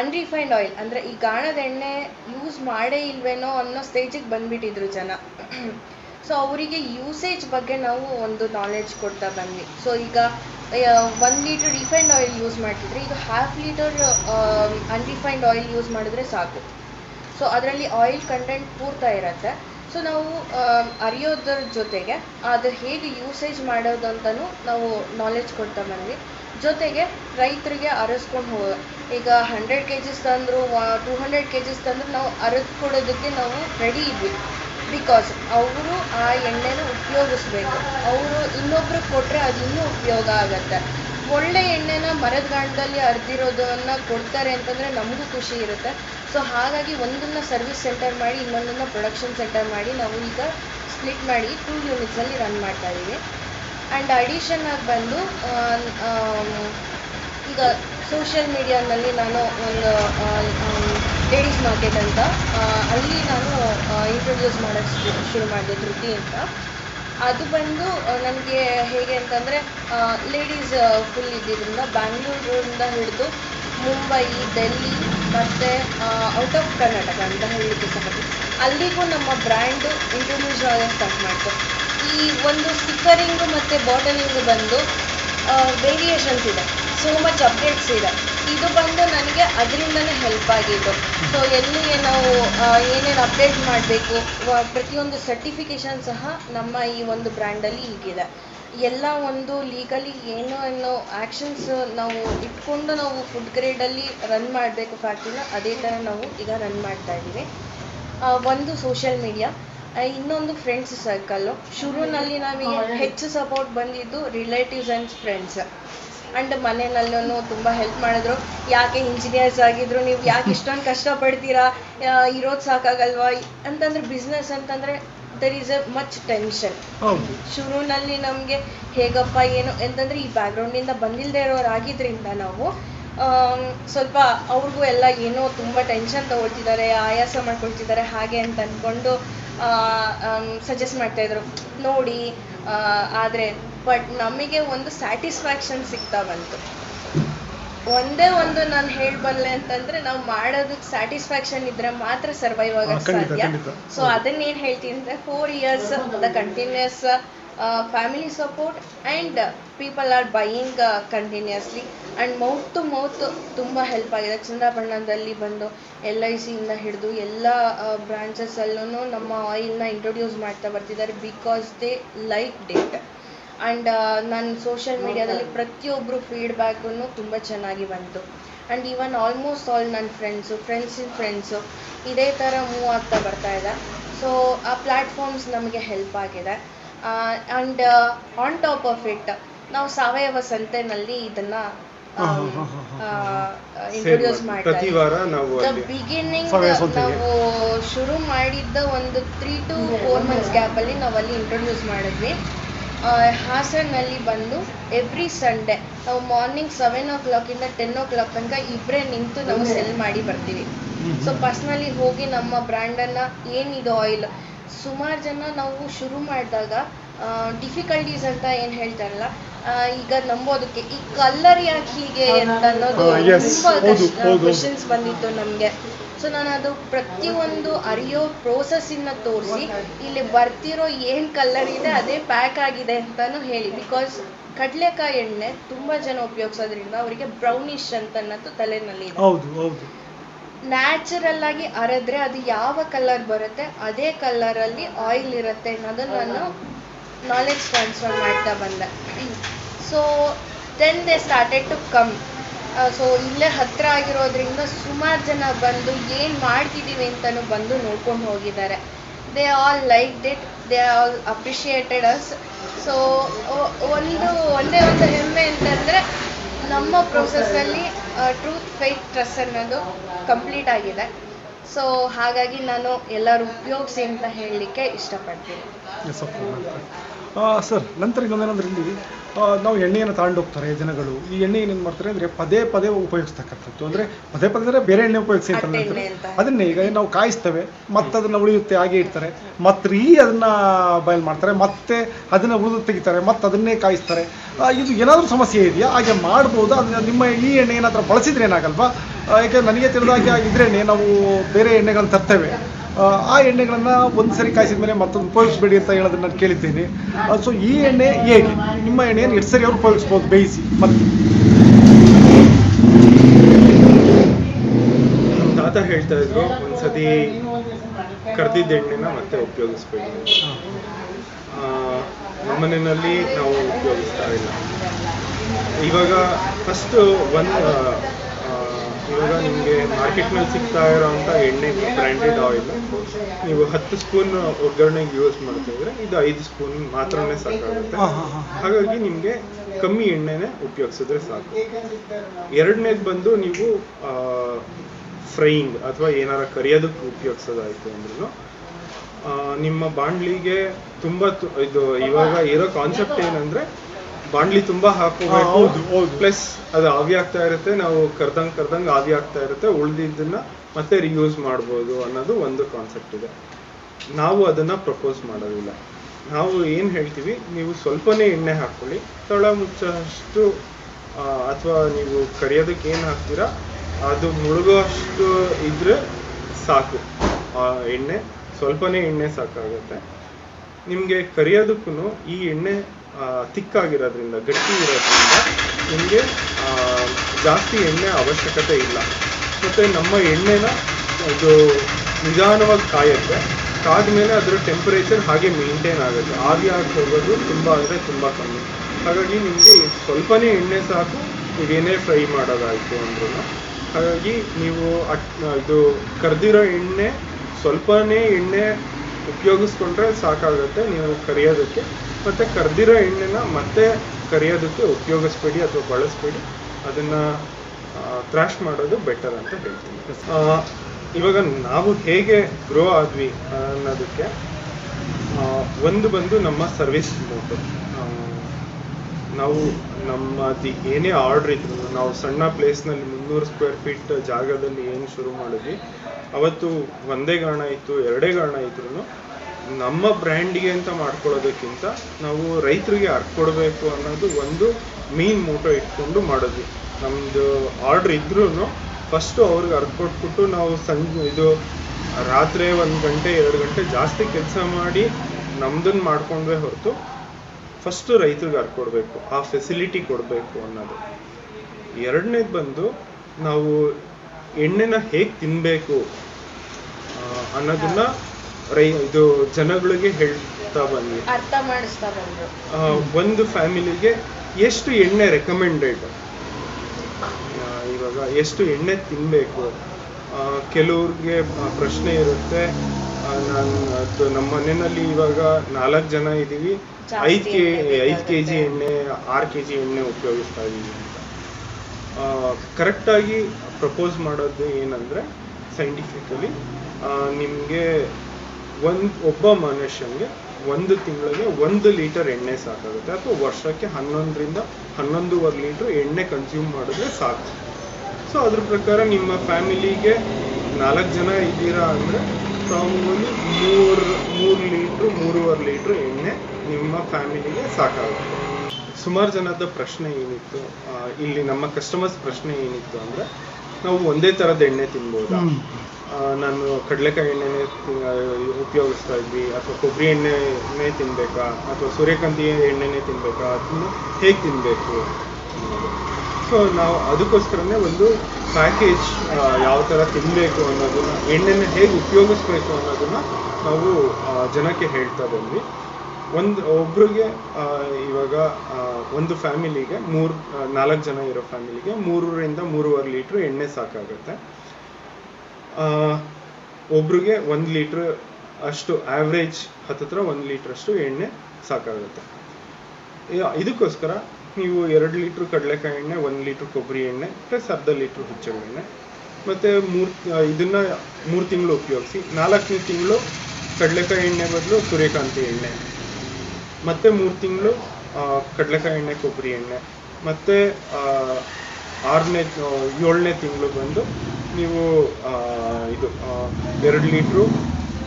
Speaker 3: ಅನ್ರಿಫೈನ್ಡ್ ಆಯಿಲ್ ಅಂದರೆ ಈ ಗಾಣದ ಎಣ್ಣೆ ಯೂಸ್ ಮಾಡೇ ಇಲ್ವೇನೋ ಅನ್ನೋ ಸ್ಟೇಜಿಗೆ ಬಂದ್ಬಿಟ್ಟಿದ್ರು ಜನ. ಸೊ ಅವರಿಗೆ ಯೂಸೇಜ್ ಬಗ್ಗೆ ನಾವು ಒಂದು ನಾಲೆಡ್ಜ್ ಕೊಡ್ತಾ ಬಂದ್ವಿ. ಸೊ ಈಗ one litre refined oil use ಮಾಡ್ತಿದ್ರೆ, ಈಗ half litre unrefined oil use ಮಾಡಿದ್ರೆ ಸಾಕು. ಸೊ ಅದರಲ್ಲಿ ಆಯಿಲ್ ಕಂಟೆಂಟ್ ಪೂರ್ತ ಇರುತ್ತೆ. ಸೊ ನಾವು ಆಮ್, ಅರಿಯೋದ್ರ ಜೊತೆಗೆ ಅದು ಹೇಗೆ ಯೂಸೇಜ್ ಮಾಡೋದು ಅಂತಲೂ ನಾವು ನಾಲೆಜ್ ಕೊಡ್ತಾ ಬಂದ್ವಿ. ಜೊತೆಗೆ ರೈತರಿಗೆ ಅರಸ್ಕೊಂಡು ಹೋಗ ಈಗ ಹಂಡ್ರೆಡ್ ಕೆ ಜಿಸ್ ತಂದರು ಟೂ ಹಂಡ್ರೆಡ್ ಕೆ ಜಿಸ್ ತಂದ್ರು ನಾವು ಅರದ್ ನಾವು ರೆಡಿ ಇದ್ವಿ. ಬಿಕಾಸ್ ಅವರು ಆ ಎಣ್ಣೆನ ಉಪಯೋಗಿಸ್ಬೇಕು. ಅವರು ಇನ್ನೊಬ್ರಿಗೆ ಕೊಟ್ಟರೆ ಅದು ಇನ್ನೂ ಉಪಯೋಗ ಆಗತ್ತೆ. ಒಳ್ಳೆ ಎಣ್ಣೆನ ಮರದ ಗಾಣದಲ್ಲಿ ಅರ್ದಿರೋದನ್ನ ಕೊಡ್ತಾರೆ ಅಂತಂದರೆ ನಮಗೂ ಖುಷಿ ಇರುತ್ತೆ. ಸೊ ಹಾಗಾಗಿ ಒಂದನ್ನು ಸರ್ವಿಸ್ ಸೆಂಟರ್ ಮಾಡಿ, ಇನ್ನೊಂದನ್ನು ಪ್ರೊಡಕ್ಷನ್ ಸೆಂಟರ್ ಮಾಡಿ ನಾವು ಈಗ ಸ್ಪ್ಲಿಟ್ ಮಾಡಿ ಟೂ ಯೂನಿಟ್ಸಲ್ಲಿ ರನ್ ಮಾಡ್ತಾ ಇದ್ದೀವಿ. ಆ್ಯಂಡ್ ಅಡಿಷನ್ ಆಗಿ ಬಂದು ಈಗ ಸೋಷಿಯಲ್ ಮೀಡಿಯಾನಲ್ಲಿ ನಾನು ಒಂದು ಲೇಡೀಸ್ ಮಾರ್ಕೆಟ್ ಅಂತ ಅಲ್ಲಿ ನಾನು ಇಂಟ್ರೊಡ್ಯೂಸ್ ಮಾಡೋಕ್ಕೆ ಶುರು ಮಾಡಿದೆ, ಧೃತಿ ಅಂತ. ಅದು ಬಂದು ನನಗೆ ಹೇಗೆ ಅಂತಂದರೆ ಲೇಡೀಸ್ ಫುಲ್ ಇದ್ದಿದ್ದರಿಂದ ಬ್ಯಾಂಗ್ಳೂರಿಂದ ಹಿಡಿದು ಮುಂಬೈ ಡೆಲ್ಲಿ ಮತ್ತು ಔಟ್ ಆಫ್ ಕರ್ನಾಟಕ ಅಂತ ಹೇಳಲಿಕ್ಕೆ ಸಹ. ಅಲ್ಲಿಗೂ ನಮ್ಮ ಬ್ರ್ಯಾಂಡು ಇಂಟ್ರೊಡ್ಯೂಸ್ ಆಗೋಕ್ಕೆ ಸ್ಟಾರ್ಟ್ ಮಾಡ್ತು. ಈ ಒಂದು ಸ್ಟಿಕ್ಕರಿಂಗು ಮತ್ತು ಬಾಟಲಿಂಗು ಬಂದು ವೇರಿಯೇಷನ್ಸ್ ಇದೆ. ಸೋ ಮಚ್ ಅಪ್ಡೇಟ್ಸ್ ಇದೆ. ಇದು ಬಂದು ನನಗೆ ಅದರಿಂದನೇ ಹೆಲ್ಪ್ ಆಗಿದ್ದು. ಸೊ ಎಲ್ಲಿ ನಾವು ಏನೇನು ಅಪ್ಡೇಟ್ ಮಾಡಬೇಕು ಪ್ರತಿಯೊಂದು ಸರ್ಟಿಫಿಕೇಷನ್ ಸಹ ನಮ್ಮ ಈ ಒಂದು ಬ್ರ್ಯಾಂಡಲ್ಲಿ ಈಗಿದೆ. ಎಲ್ಲ ಒಂದು ಲೀಗಲಿ ಏನು ಅನ್ನೋ ಆ್ಯಕ್ಷನ್ಸ್ ನಾವು ಇಟ್ಕೊಂಡು ನಾವು ಫುಡ್ ಗ್ರೇಡಲ್ಲಿ ರನ್ ಮಾಡಬೇಕು ಫ್ಯಾಕ್ಟ್ರಿನ ಅದೇ ಥರ ನಾವು ಈಗ ರನ್ ಮಾಡ್ತಾ ಇದ್ದೀವಿ. ಒಂದು ಸೋಷಿಯಲ್ ಮೀಡಿಯಾ ಇನ್ನೊಂದು ಫ್ರೆಂಡ್ಸ್ ಸರ್ಕಲ್ಲು ಶುರುನಲ್ಲಿ ನಮಗೆ ಹೆಚ್ಚು ಸಪೋರ್ಟ್ ಬಂದಿದ್ದು ರಿಲೇಟಿವ್ಸ್ ಆ್ಯಂಡ್ ಫ್ರೆಂಡ್ಸ್ ಆ್ಯಂಡ್ ಮನೆಯಲ್ಲೂ ತುಂಬ ಹೆಲ್ಪ್ ಮಾಡಿದ್ರು. ಯಾಕೆ ಇಂಜಿನಿಯರ್ಸ್ ಆಗಿದ್ರು ನೀವು? ಯಾಕೆ ಇಷ್ಟೊಂದು *laughs* ಕಷ್ಟಪಡ್ತೀರಾ? ಇರೋದು ಸಾಕಾಗಲ್ವಾ? ಅಂತಂದ್ರೆ ಬಿಸ್ನೆಸ್ ಅಂತಂದ್ರೆ there is a much tension ಶುರುನಲ್ಲಿ ನಮಗೆ ಹೇಗಪ್ಪ ಏನು? ಅಂತಂದ್ರೆ ಈ ಬ್ಯಾಕ್ಗ್ರೌಂಡಿಂದ ಬಂದಿಲ್ಲದೆ ಇರೋರು ಆಗಿದ್ರಿಂದ ನಾವು ಸ್ವಲ್ಪ ಅವ್ರಿಗೂ ಎಲ್ಲ ಏನೋ ತುಂಬ ಟೆನ್ಷನ್ ತಗೊಳ್ತಿದ್ದಾರೆ ಆಯಾಸ ಮಾಡ್ಕೊಳ್ತಿದ್ದಾರೆ ಹಾಗೆ ಅಂತ ಅಂದ್ಕೊಂಡು ಸಜೆಸ್ಟ್ ಮಾಡ್ತಾಯಿದ್ರು ನೋಡಿ ಆದರೆ ಬಟ್ ನಮಗೆ ಒಂದು ಸ್ಯಾಟಿಸ್ಫ್ಯಾಕ್ಷನ್ ಸಿಗ್ತಾ ಬಂತು. ಒಂದೇ ಒಂದು ನಾನು ಹೇಳ್ಬಲ್ಲೆ ಅಂತಂದ್ರೆ ನಾವು ಮಾಡೋದಕ್ಕೆ ಸ್ಯಾಟಿಸ್ಫ್ಯಾಕ್ಷನ್ ಇದ್ರೆ ಮಾತ್ರ ಸರ್ವೈವ್ ಆಗಕ್ಕೆ ಸಾಧ್ಯ. ಸೊ ಅದನ್ನ ಏನ್ ಹೇಳ್ತೀನಿ ಅಂದ್ರೆ ಫೋರ್ ಇಯರ್ಸ್ ಅಂತ continues family support and people are buying continuously and mouth to mouth ತುಂಬ ಹೆಲ್ಪ್ ಆಗಿದೆ. ಚಂದ್ರಬಣ್ಣದಲ್ಲಿ ಬಂದು ಎಲ್ ಐ ಸಿಯಿಂದ ಹಿಡಿದು ಎಲ್ಲ ಬ್ರಾಂಚಸಲ್ಲೂ ನಮ್ಮ ಆಯಿಲ್ನ ಇಂಟ್ರೊಡ್ಯೂಸ್ ಮಾಡ್ತಾ ಬರ್ತಿದ್ದಾರೆ because they like date and ನನ್ನ ಸೋಷಿಯಲ್ ಮೀಡಿಯಾದಲ್ಲಿ ಪ್ರತಿಯೊಬ್ಬರು ಫೀಡ್ಬ್ಯಾಕು ತುಂಬ ಚೆನ್ನಾಗಿ ಬಂತು. ಆ್ಯಂಡ್ ಈವನ್ ಆಲ್ಮೋಸ್ಟ್ ಆಲ್ ನನ್ನ ಫ್ರೆಂಡ್ಸು ಫ್ರೆಂಡ್ಸಿನ ಫ್ರೆಂಡ್ಸು ಇದೇ ಥರ ಮೂವ್ ಆಗ್ತಾ ಬರ್ತಾ ಇದೆ. ಸೊ ಆ ಪ್ಲ್ಯಾಟ್ಫಾರ್ಮ್ಸ್ ನಮಗೆ ಹೆಲ್ಪ್ ಆಗಿದೆ. And on top of it ನಾವು ಸಾವಯವ ಸಂತೆನಲ್ಲಿ ಇದನ್ನ ಇಂಟ್ರೊಡ್ಯೂಸ್
Speaker 1: Sale ಮಾಡಿ.
Speaker 3: ಮಾಡ್ತಾ
Speaker 1: ನಾವು
Speaker 3: ದ
Speaker 1: ಅಲ್ಲಿ
Speaker 3: ಬಿಗಿನಿಂಗ್ ನಾವು ಶುರು ಮಾಡಿದ್ದ ಒಂದು ತ್ರೀ ಟು ಫೋರ್ ಮಂತ್ಸ್ ಗ್ಯಾಪಲ್ಲಿ ನಾವು ಅಲ್ಲಿ ಇಂಟ್ರೊಡ್ಯೂಸ್ ಮಾಡಿದ್ವಿ. ಹಾಸನಲ್ಲಿ ಬಂದು ಎವ್ರಿ ಸಂಡೇ ನಾವು ಮಾರ್ನಿಂಗ್ ಸೆವೆನ್ ಓ ಇಂದ ಟೆನ್ ಓ ಕ್ಲಾಕ್ ತನಕ ಇಬ್ಬರೇ ನಿಂತು ನಾವು ಸೆಲ್ ಮಾಡಿ ಬರ್ತೀವಿ. ಸೊ ಪರ್ಸ್ನಲಿ ಹೋಗಿ ನಮ್ಮ ಬ್ರ್ಯಾಂಡನ್ನು ಏನಿದು ಆಯಿಲ್ ಸುಮಾರು ಜನ ನಾವು ಶುರು ಮಾಡಿದಾಗ ಡಿಫಿಕಲ್ಟೀಸ್ ಅಂತ ಏನು ಹೇಳ್ತಾರಲ್ಲ ಆ, ಈಗ ನಂಬೋದಕ್ಕೆ ಈ ಕಲರ್ ಯಾಕೆ ಹೀಗೆ ಅಂತ ಅನ್ನೋದು ತುಂಬಾ. ಕ್ವಶನ್ಸ್ ಬಂದಿತ್ತು ನಮಗೆ. ಸೊ ನಾನು ಅದು ಪ್ರತಿಯೊಂದು ಅರಿಯೋ ಪ್ರೋಸೆಸ್ಸಿಂದ ತೋರಿಸಿ ಇಲ್ಲಿ ಬರ್ತಿರೋ ಏನು ಕಲರ್ ಇದೆ ಅದೇ ಪ್ಯಾಕ್ ಆಗಿದೆ ಅಂತಾನು ಹೇಳಿ. ಬಿಕಾಸ್ ಕಡಲೆಕಾಯಿ ಎಣ್ಣೆ ತುಂಬಾ ಜನ ಉಪಯೋಗಿಸೋದ್ರಿಂದ ಅವರಿಗೆ ಬ್ರೌನಿಶ್ ಅಂತ ಅನ್ನೋದು ತಲೆನಲ್ಲಿ
Speaker 2: ಹೌದು ಹೌದು.
Speaker 3: ನ್ಯಾಚುರಲ್ ಆಗಿ ಅರೆದ್ರೆ ಅದು ಯಾವ ಕಲರ್ ಬರುತ್ತೆ ಅದೇ ಕಲರಲ್ಲಿ ಆಯಿಲ್ ಇರುತ್ತೆ ಅನ್ನೋದನ್ನ ನಾನು ನಾಲೆಜ್ ಟ್ರಾನ್ಸ್ಫರ್ ಮಾಡ್ತಾ ಬಂದೆ. So then they started to come so ಇಲ್ಲೇ ಹತ್ರ ಆಗಿರೋದ್ರಿಂದ ಸುಮಾರು ಜನ ಬಂದು ಏನು ಮಾಡ್ತಿದ್ದೀವಿ ಅಂತಲೂ ಬಂದು ನೋಡ್ಕೊಂಡು ಹೋಗಿದ್ದಾರೆ. They all like it they all appreciated us so ಒಂದು ಒಂದೇ ಒಂದು ಹೆಮ್ಮೆ ಅಂತಂದರೆ ನಮ್ಮ ಪ್ರೊಸೆಸ್ಸಲ್ಲಿ ಟ್ರೂತ್ ಫೈಟ್ ಟ್ರಸ್ ಅನ್ನೋದು ಕಂಪ್ಲೀಟ್ ಆಗಿದೆ. ಸೊ ಹಾಗಾಗಿ ನಾನು ಎಲ್ಲರೂ ಉಪಯೋಗಿಸಿ ಅಂತ ಹೇಳಲಿಕ್ಕೆ ಇಷ್ಟಪಡ್ತೀನಿ.
Speaker 2: ಸರ್ ನಂತರ ಇನ್ನೊಂದೇನಂದ್ರೆ ಇಲ್ಲಿ ನಾವು ಎಣ್ಣೆಯನ್ನು ತಗೊಂಡು ಹೋಗ್ತಾರೆ ಜನಗಳು. ಈ ಎಣ್ಣೆ ಏನೇನು ಮಾಡ್ತಾರೆ ಅಂದರೆ ಪದೇ ಪದೇ ಉಪಯೋಗಿಸ್ತಕ್ಕಂಥದ್ದು. ಅಂದರೆ ಪದೇ ಪದೇ ಅಂದರೆ ಬೇರೆ ಎಣ್ಣೆ ಉಪಯೋಗಿಸಿ ಅಂತ. ಅದನ್ನೇ ಈಗ ನಾವು ಕಾಯಿಸ್ತೇವೆ ಮತ್ತೆ ಅದನ್ನು ಉಳಿಯುತ್ತೆ ಹಾಗೆ ಇಡ್ತಾರೆ. ಮತ್ತೆ ರೀ ಅದನ್ನು ಬಾಯ್ಲ್ ಮಾಡ್ತಾರೆ ಮತ್ತೆ ಅದನ್ನು ಉಳಿದು ತೆಗಿತಾರೆ ಮತ್ತೆ ಅದನ್ನೇ ಕಾಯಿಸ್ತಾರೆ. ಇದು ಏನಾದರೂ ಸಮಸ್ಯೆ ಇದೆಯಾ? ಹಾಗೆ ಮಾಡ್ಬೋದು ಅದನ್ನ ನಿಮ್ಮ ಈ ಎಣ್ಣೆ ಏನಾದರೂ ಬಳಸಿದ್ರೆ ಏನಾಗಲ್ವಾ? ಯಾಕೆ ನನಗೆ ತಿಳಿದಾಗೆ ಇದ್ರೆ ನಾವು ಬೇರೆ ಎಣ್ಣೆಗಳನ್ನು ತರ್ತೇವೆ. ಆ, ಎಣ್ಣೆಗಳನ್ನ ಒಂದು ಸರಿ ಕಾಯಿಸಿದ ಮೇಲೆ ಮತ್ತೊಂದು ಉಪಯೋಗಿಸಬೇಡಿ ಅಂತ ಹೇಳೋದನ್ನ ನಾನು ಕೇಳಿದ್ದೇನೆ ಸೊ ಈ ಎಣ್ಣೆ ಹೇಗೆ ನಿಮ್ಮ ಎಣ್ಣೆಯನ್ನು ಎಷ್ಟು ಸರಿ ಅವ್ರು ಉಪಯೋಗಿಸ್ಬೋದು ಬೇಯಿಸಿ ಮತ್ತೆ.
Speaker 1: ತಾತ ಹೇಳ್ತಾ ಇದ್ರು ಒಂದ್ಸತಿ ಕರ್ದಿದ್ದ ಎಣ್ಣೆನ ಮತ್ತೆ. ಆ, ನಮ್ಮನೆಯಲ್ಲಿ ನಾವು ಉಪಯೋಗಿಸ್ತಾ ಇಲ್ಲ. ಇವಾಗ ಫಸ್ಟ್ ಒಂದು ಇವಾಗ ನಿಮಗೆ ಮಾರ್ಕೆಟ್ನಲ್ಲಿ ಸಿಗ್ತಾ ಇರೋಂಥ ಎಣ್ಣೆ ಬ್ರ್ಯಾಂಡೆಡ್ ಆಯಿಲ್ ನೀವು ಹತ್ತು ಸ್ಪೂನ್ ಒಗ್ಗರಣೆಗೆ ಯೂಸ್ ಮಾಡ್ತಿದ್ರೆ ಇದು ಐದು ಸ್ಪೂನ್ ಮಾತ್ರನೇ ಸಾಕಾಗುತ್ತೆ. ಹಾಗಾಗಿ ನಿಮಗೆ ಕಮ್ಮಿ ಎಣ್ಣೆನೇ ಉಪಯೋಗಿಸಿದ್ರೆ ಸಾಕು. ಎರಡನೇದು ಬಂದು ನೀವು ಫ್ರೈಯಿಂಗ್ ಅಥವಾ ಏನಾರ ಕರಿಯೋದಕ್ಕೆ ಉಪಯೋಗಿಸೋದಾಯ್ತು ಅಂದ್ರೂ ನಿಮ್ಮ ಬಾಂಡ್ಲಿಗೆ ತುಂಬಾ ಇದು ಇವಾಗ ಇರೋ ಕಾನ್ಸೆಪ್ಟ್ ಏನಂದ್ರೆ ಬಾಂಡ್ಲಿ ತುಂಬಾ
Speaker 2: ಹಾ, ಹೌದು,
Speaker 1: ಹಾಕೋಬೇಕು
Speaker 2: ಹೌದು.
Speaker 1: ಪ್ಲಸ್ ಅದು ಆವಿ ಆಗ್ತಾ ಇರುತ್ತೆ ನಾವು ಕರ್ದಂಗ್ ಕರ್ದಂಗ್ ಆವಿ ಆಗ್ತಾ ಇರುತ್ತೆ ಉಳಿದಿದ್ದನ್ನ ಮತ್ತೆ ರಿಯೂಸ್ ಮಾಡ್ಬೋದು ಅನ್ನೋದು ಒಂದು ಕಾನ್ಸೆಪ್ಟ್ ಇದೆ. ನಾವು ಅದನ್ನ ಪ್ರಪೋಸ್ ಮಾಡೋದಿಲ್ಲ. ನಾವು ಏನ್ ಹೇಳ್ತೀವಿ ನೀವು ಸ್ವಲ್ಪನೇ ಎಣ್ಣೆ ಹಾಕೊಳ್ಳಿ ತಳ ಮುಚ್ಚಷ್ಟು ಅಥವಾ ನೀವು ಕರಿಯೋದಕ್ಕೆ ಏನು ಹಾಕ್ತೀರಾ ಅದು ಮುಳುಗುವಷ್ಟು ಇದ್ರೆ ಸಾಕು. ಆ ಎಣ್ಣೆ ಸ್ವಲ್ಪನೇ ಎಣ್ಣೆ ಸಾಕಾಗುತ್ತೆ. ನಿಮಗೆ ಕರಿಯೋದಕ್ಕೂ ಈ ಎಣ್ಣೆ ತಿಕ್ಕಾಗಿರೋದ್ರಿಂದ, ಗಟ್ಟಿ ಇರೋದ್ರಿಂದ ನಿಮಗೆ ಜಾಸ್ತಿ ಎಣ್ಣೆ ಅವಶ್ಯಕತೆ ಇಲ್ಲ. ಮತ್ತು ನಮ್ಮ ಎಣ್ಣೆನ ಇದು ನಿಧಾನವಾಗಿ ಕಾಯುತ್ತೆ. ಕಾದ್ಮೇಲೆ ಅದರ ಟೆಂಪರೇಚರ್ ಹಾಗೆ ಮೇಂಟೈನ್ ಆಗುತ್ತೆ. ಆವಿ ಹೋಗೋದು ತುಂಬ ಅಂದರೆ ತುಂಬ ಕಮ್ಮಿ. ಹಾಗಾಗಿ ನಿಮಗೆ ಸ್ವಲ್ಪನೇ ಎಣ್ಣೆ ಸಾಕು, ನೀವೇನೇ ಫ್ರೈ ಮಾಡೋದಾಯಿತು ಅಂದ್ರೂ ಹಾಗಾಗಿ ನೀವು ಅಟ್ ಇದು ಕರ್ದಿರೋ ಎಣ್ಣೆ, ಸ್ವಲ್ಪನೇ ಎಣ್ಣೆ ಉಪಯೋಗಿಸ್ಕೊಂಡ್ರೆ ಸಾಕಾಗುತ್ತೆ. ನೀವು ಕರಿಯೋದಕ್ಕೆ. ಮತ್ತೆ ಕರ್ದಿರೋ ಎಣ್ಣೆನ ಮತ್ತೆ ಕರಿಯೋದಕ್ಕೆ ಉಪಯೋಗಿಸ್ಬೇಡಿ ಅಥವಾ ಬಳಸ್ಬೇಡಿ. ಅದನ್ನ ಥ್ರಾಶ್ ಮಾಡೋದು ಬೆಟರ್ ಅಂತ ಹೇಳ್ತೀನಿ. ಇವಾಗ ನಾವು ಹೇಗೆ ಗ್ರೋ ಆದ್ವಿ ಅನ್ನೋದಕ್ಕೆ ಒಂದು ಬಂದು ನಮ್ಮ ಸರ್ವಿಸ್ ಮೋಟು ನಾವು ನಮ್ಮದು ಏನೇ ಆರ್ಡ್ರ್ ಇದ್ರು, ನಾವು ಸಣ್ಣ ಪ್ಲೇಸ್ನಲ್ಲಿ ಮುನ್ನೂರು ಸ್ಕ್ವೇರ್ ಫೀಟ್ ಜಾಗದಲ್ಲಿ ಏನು ಶುರು ಮಾಡಿದ್ವಿ ಅವತ್ತು ಒಂದೇ ಗಾಣ ಇತ್ತು, ಎರಡೇ ಗಾಣ ಇದ್ರು ನಮ್ಮ ಬ್ರ್ಯಾಂಡಿಗೆ ಅಂತ ಮಾಡ್ಕೊಳ್ಳೋದಕ್ಕಿಂತ ನಾವು ರೈತರಿಗೆ ಕೊಡಬೇಕು ಅನ್ನೋದು ಒಂದು ಮೇನ್ ಮೋಟೋ ಇಟ್ಕೊಂಡು ಮಾಡಿದ್ವಿ ನಮ್ಮದು ಆರ್ಡ್ರ್ ಇದ್ರೂ ಫಸ್ಟು ಅವ್ರಿಗೆ ಕೊಟ್ಬಿಟ್ಟು ನಾವು ಸಂಜೆ, ಇದು ರಾತ್ರಿ ಒಂದು ಗಂಟೆ, ಎರಡು ಗಂಟೆ ಜಾಸ್ತಿ ಕೆಲಸ ಮಾಡಿ ನಮ್ದನ್ನು ಮಾಡ್ಕೊಂಡ್ರೆ ಹೊರತು ಫಸ್ಟು ರೈತರಿಗೆ ಕೊಡಬೇಕು ಆ ಫೆಸಿಲಿಟಿ ಕೊಡಬೇಕು ಅನ್ನೋದು. ಎರಡನೇದು ಬಂದು ನಾವು ಎಣ್ಣೆನ ಹೇಗೆ ತಿನ್ನಬೇಕು ಅನ್ನೋದನ್ನ ರೈ ಇದು ಜನಗಳಿಗೆ ಹೇಳ್ತಾ ಬಂದ್ವಿ
Speaker 3: ಅರ್ಥ ಮಾಡಿಸ್ತಾ ಬಂದ್ರು.
Speaker 1: ಆ, ಒಂದು ಫ್ಯಾಮಿಲಿಗೆ ಎಷ್ಟು ಎಣ್ಣೆ ರೆಕಮೆಂಡೆಡ್ ಇವಾಗ ಎಷ್ಟು ಎಣ್ಣೆ ಕೆಲವ್ರಿಗೆ ಆ, ಪ್ರಶ್ನೆ ಇರುತ್ತೆ. ನಾನು ನಮ್ಮ ಮನೆಯಲ್ಲಿ ಇವಾಗ ನಾಲ್ಕು ಜನ ಇದ್ದೀವಿ ಐದು ಕೆ
Speaker 3: ಎಣ್ಣೆ
Speaker 1: ಐದು ಕೆ ಜಿ ಎಣ್ಣೆ ಆರು ಕೆ ಜಿ ಎಣ್ಣೆ ಉಪಯೋಗಿಸ್ತಾ ಇದ್ದೀವಿ ಕರೆಕ್ಟಾಗಿ ಪ್ರಪೋಸ್ ಮಾಡೋದು ಏನಂದರೆ ಸೈಂಟಿಫಿಕಲಿ ನಿಮಗೆ ಒಂದು, ಒಬ್ಬ ಮನುಷ್ಯನಿಗೆ ಒಂದು ತಿಂಗಳಿಗೆ ಒಂದು ಲೀಟರ್ ಎಣ್ಣೆ ಸಾಕಾಗುತ್ತೆ. ಅಥವಾ ವರ್ಷಕ್ಕೆ ಹನ್ನೊಂದರಿಂದ ಹನ್ನೊಂದೂವರೆ ಲೀಟ್ರ್ ಎಣ್ಣೆ ಕನ್ಸ್ಯೂಮ್ ಮಾಡಿದ್ರೆ ಸಾಕು. ಸೊ ಅದ್ರ ಪ್ರಕಾರ ನಿಮ್ಮ ಫ್ಯಾಮಿಲಿಗೆ ನಾಲ್ಕು ಜನ ಇದ್ದೀರಾ ಅಂದರೆ ಪ್ರಾಬ್ಲಮಲ್ಲಿ ಮೂರು ಮೂರು ಲೀಟ್ರು, ಮೂರುವರೆ ಲೀಟ್ರ್ ಎಣ್ಣೆ ನಿಮ್ಮ ಫ್ಯಾಮಿಲಿಗೆ ಸಾಕಾಗುತ್ತೆ. ಸುಮಾರು ಜನದ ಪ್ರಶ್ನೆ ಏನಿತ್ತು ಇಲ್ಲಿ ನಮ್ಮ ಕಸ್ಟಮರ್ಸ್ ಪ್ರಶ್ನೆ ಏನಿತ್ತು ಅಂದರೆ ನಾವು ಒಂದೇ ಥರದ ಎಣ್ಣೆ ತಿನ್ಬೋದಾ? ನಾನು ಕಡಲೆಕಾಯಿ ಎಣ್ಣೆನೇ ಉಪಯೋಗಿಸ್ತಾ ಇದ್ವಿ ಅಥವಾ ಕೊಬ್ಬರಿ ಎಣ್ಣೆನೇ ತಿನ್ಬೇಕಾ ಅಥವಾ ಸೂರ್ಯಕಾಂತಿ ಎಣ್ಣೆನೇ ತಿನ್ಬೇಕಾ ಅದನ್ನ ಹೇಗೆ ತಿನ್ನಬೇಕು ಸೊ ನಾವು ಅದಕ್ಕೋಸ್ಕರನೇ ಒಂದು ಪ್ಯಾಕೇಜ್ ಯಾವ ಥರ ತಿನ್ನಬೇಕು ಅನ್ನೋದನ್ನ ಎಣ್ಣೆನ ಹೇಗೆ ಉಪಯೋಗಿಸ್ಬೇಕು ಅನ್ನೋದನ್ನ ನಾವು ಜನಕ್ಕೆ ಹೇಳ್ತಾ ಬಂದ್ವಿ. ಒಂದು, ಒಬ್ರಿಗೆ ಇವಾಗ ಒಂದು ಫ್ಯಾಮಿಲಿಗೆ ಮೂರು ನಾಲ್ಕು ಜನ ಇರೋ ಫ್ಯಾಮಿಲಿಗೆ ಮೂರರಿಂದ ಮೂರುವರೆ ಲೀಟ್ರ್ ಎಣ್ಣೆ ಸಾಕಾಗುತ್ತೆ. ಒಬ್ರಿಗೆ ಒಂದು ಲೀಟ್ರ್ ಅಷ್ಟು ಆವ್ರೇಜ್ ಹತ್ತತ್ರ ಒಂದು ಲೀಟ್ರ್ ಅಷ್ಟು ಎಣ್ಣೆ ಸಾಕಾಗುತ್ತೆ. ಇದಕ್ಕೋಸ್ಕರ ನೀವು ಎರಡು ಲೀಟ್ರ್ ಕಡಲೆಕಾಯಿ ಎಣ್ಣೆ, ಒಂದು ಲೀಟ್ರ್ ಕೊಬ್ಬರಿ ಎಣ್ಣೆ, ಪ್ಲಸ್ ಅರ್ಧ ಲೀಟ್ರ್ ಹುಚ್ಚೆಳ್ಳೆಣ್ಣೆ ಮತ್ತು ಮೂರು ಇದನ್ನ ಮೂರು ತಿಂಗಳು ಉಪಯೋಗಿಸಿ. ನಾಲ್ಕು ತಿಂಗಳು ಕಡಲೆಕಾಯಿ ಎಣ್ಣೆ ಬದಲು ಸೂರ್ಯಕಾಂತಿ ಎಣ್ಣೆ. ಮತ್ತೆ ಮೂರು ತಿಂಗಳು ಕಡಲೆಕಾಯಿ ಎಣ್ಣೆ, ಕೊಬ್ಬರಿ ಎಣ್ಣೆ. ಮತ್ತೆ ಆರನೇ ಏಳನೇ ತಿಂಗಳು ಬಂದು ನೀವು ಇದು ಎರಡು ಲೀಟ್ರು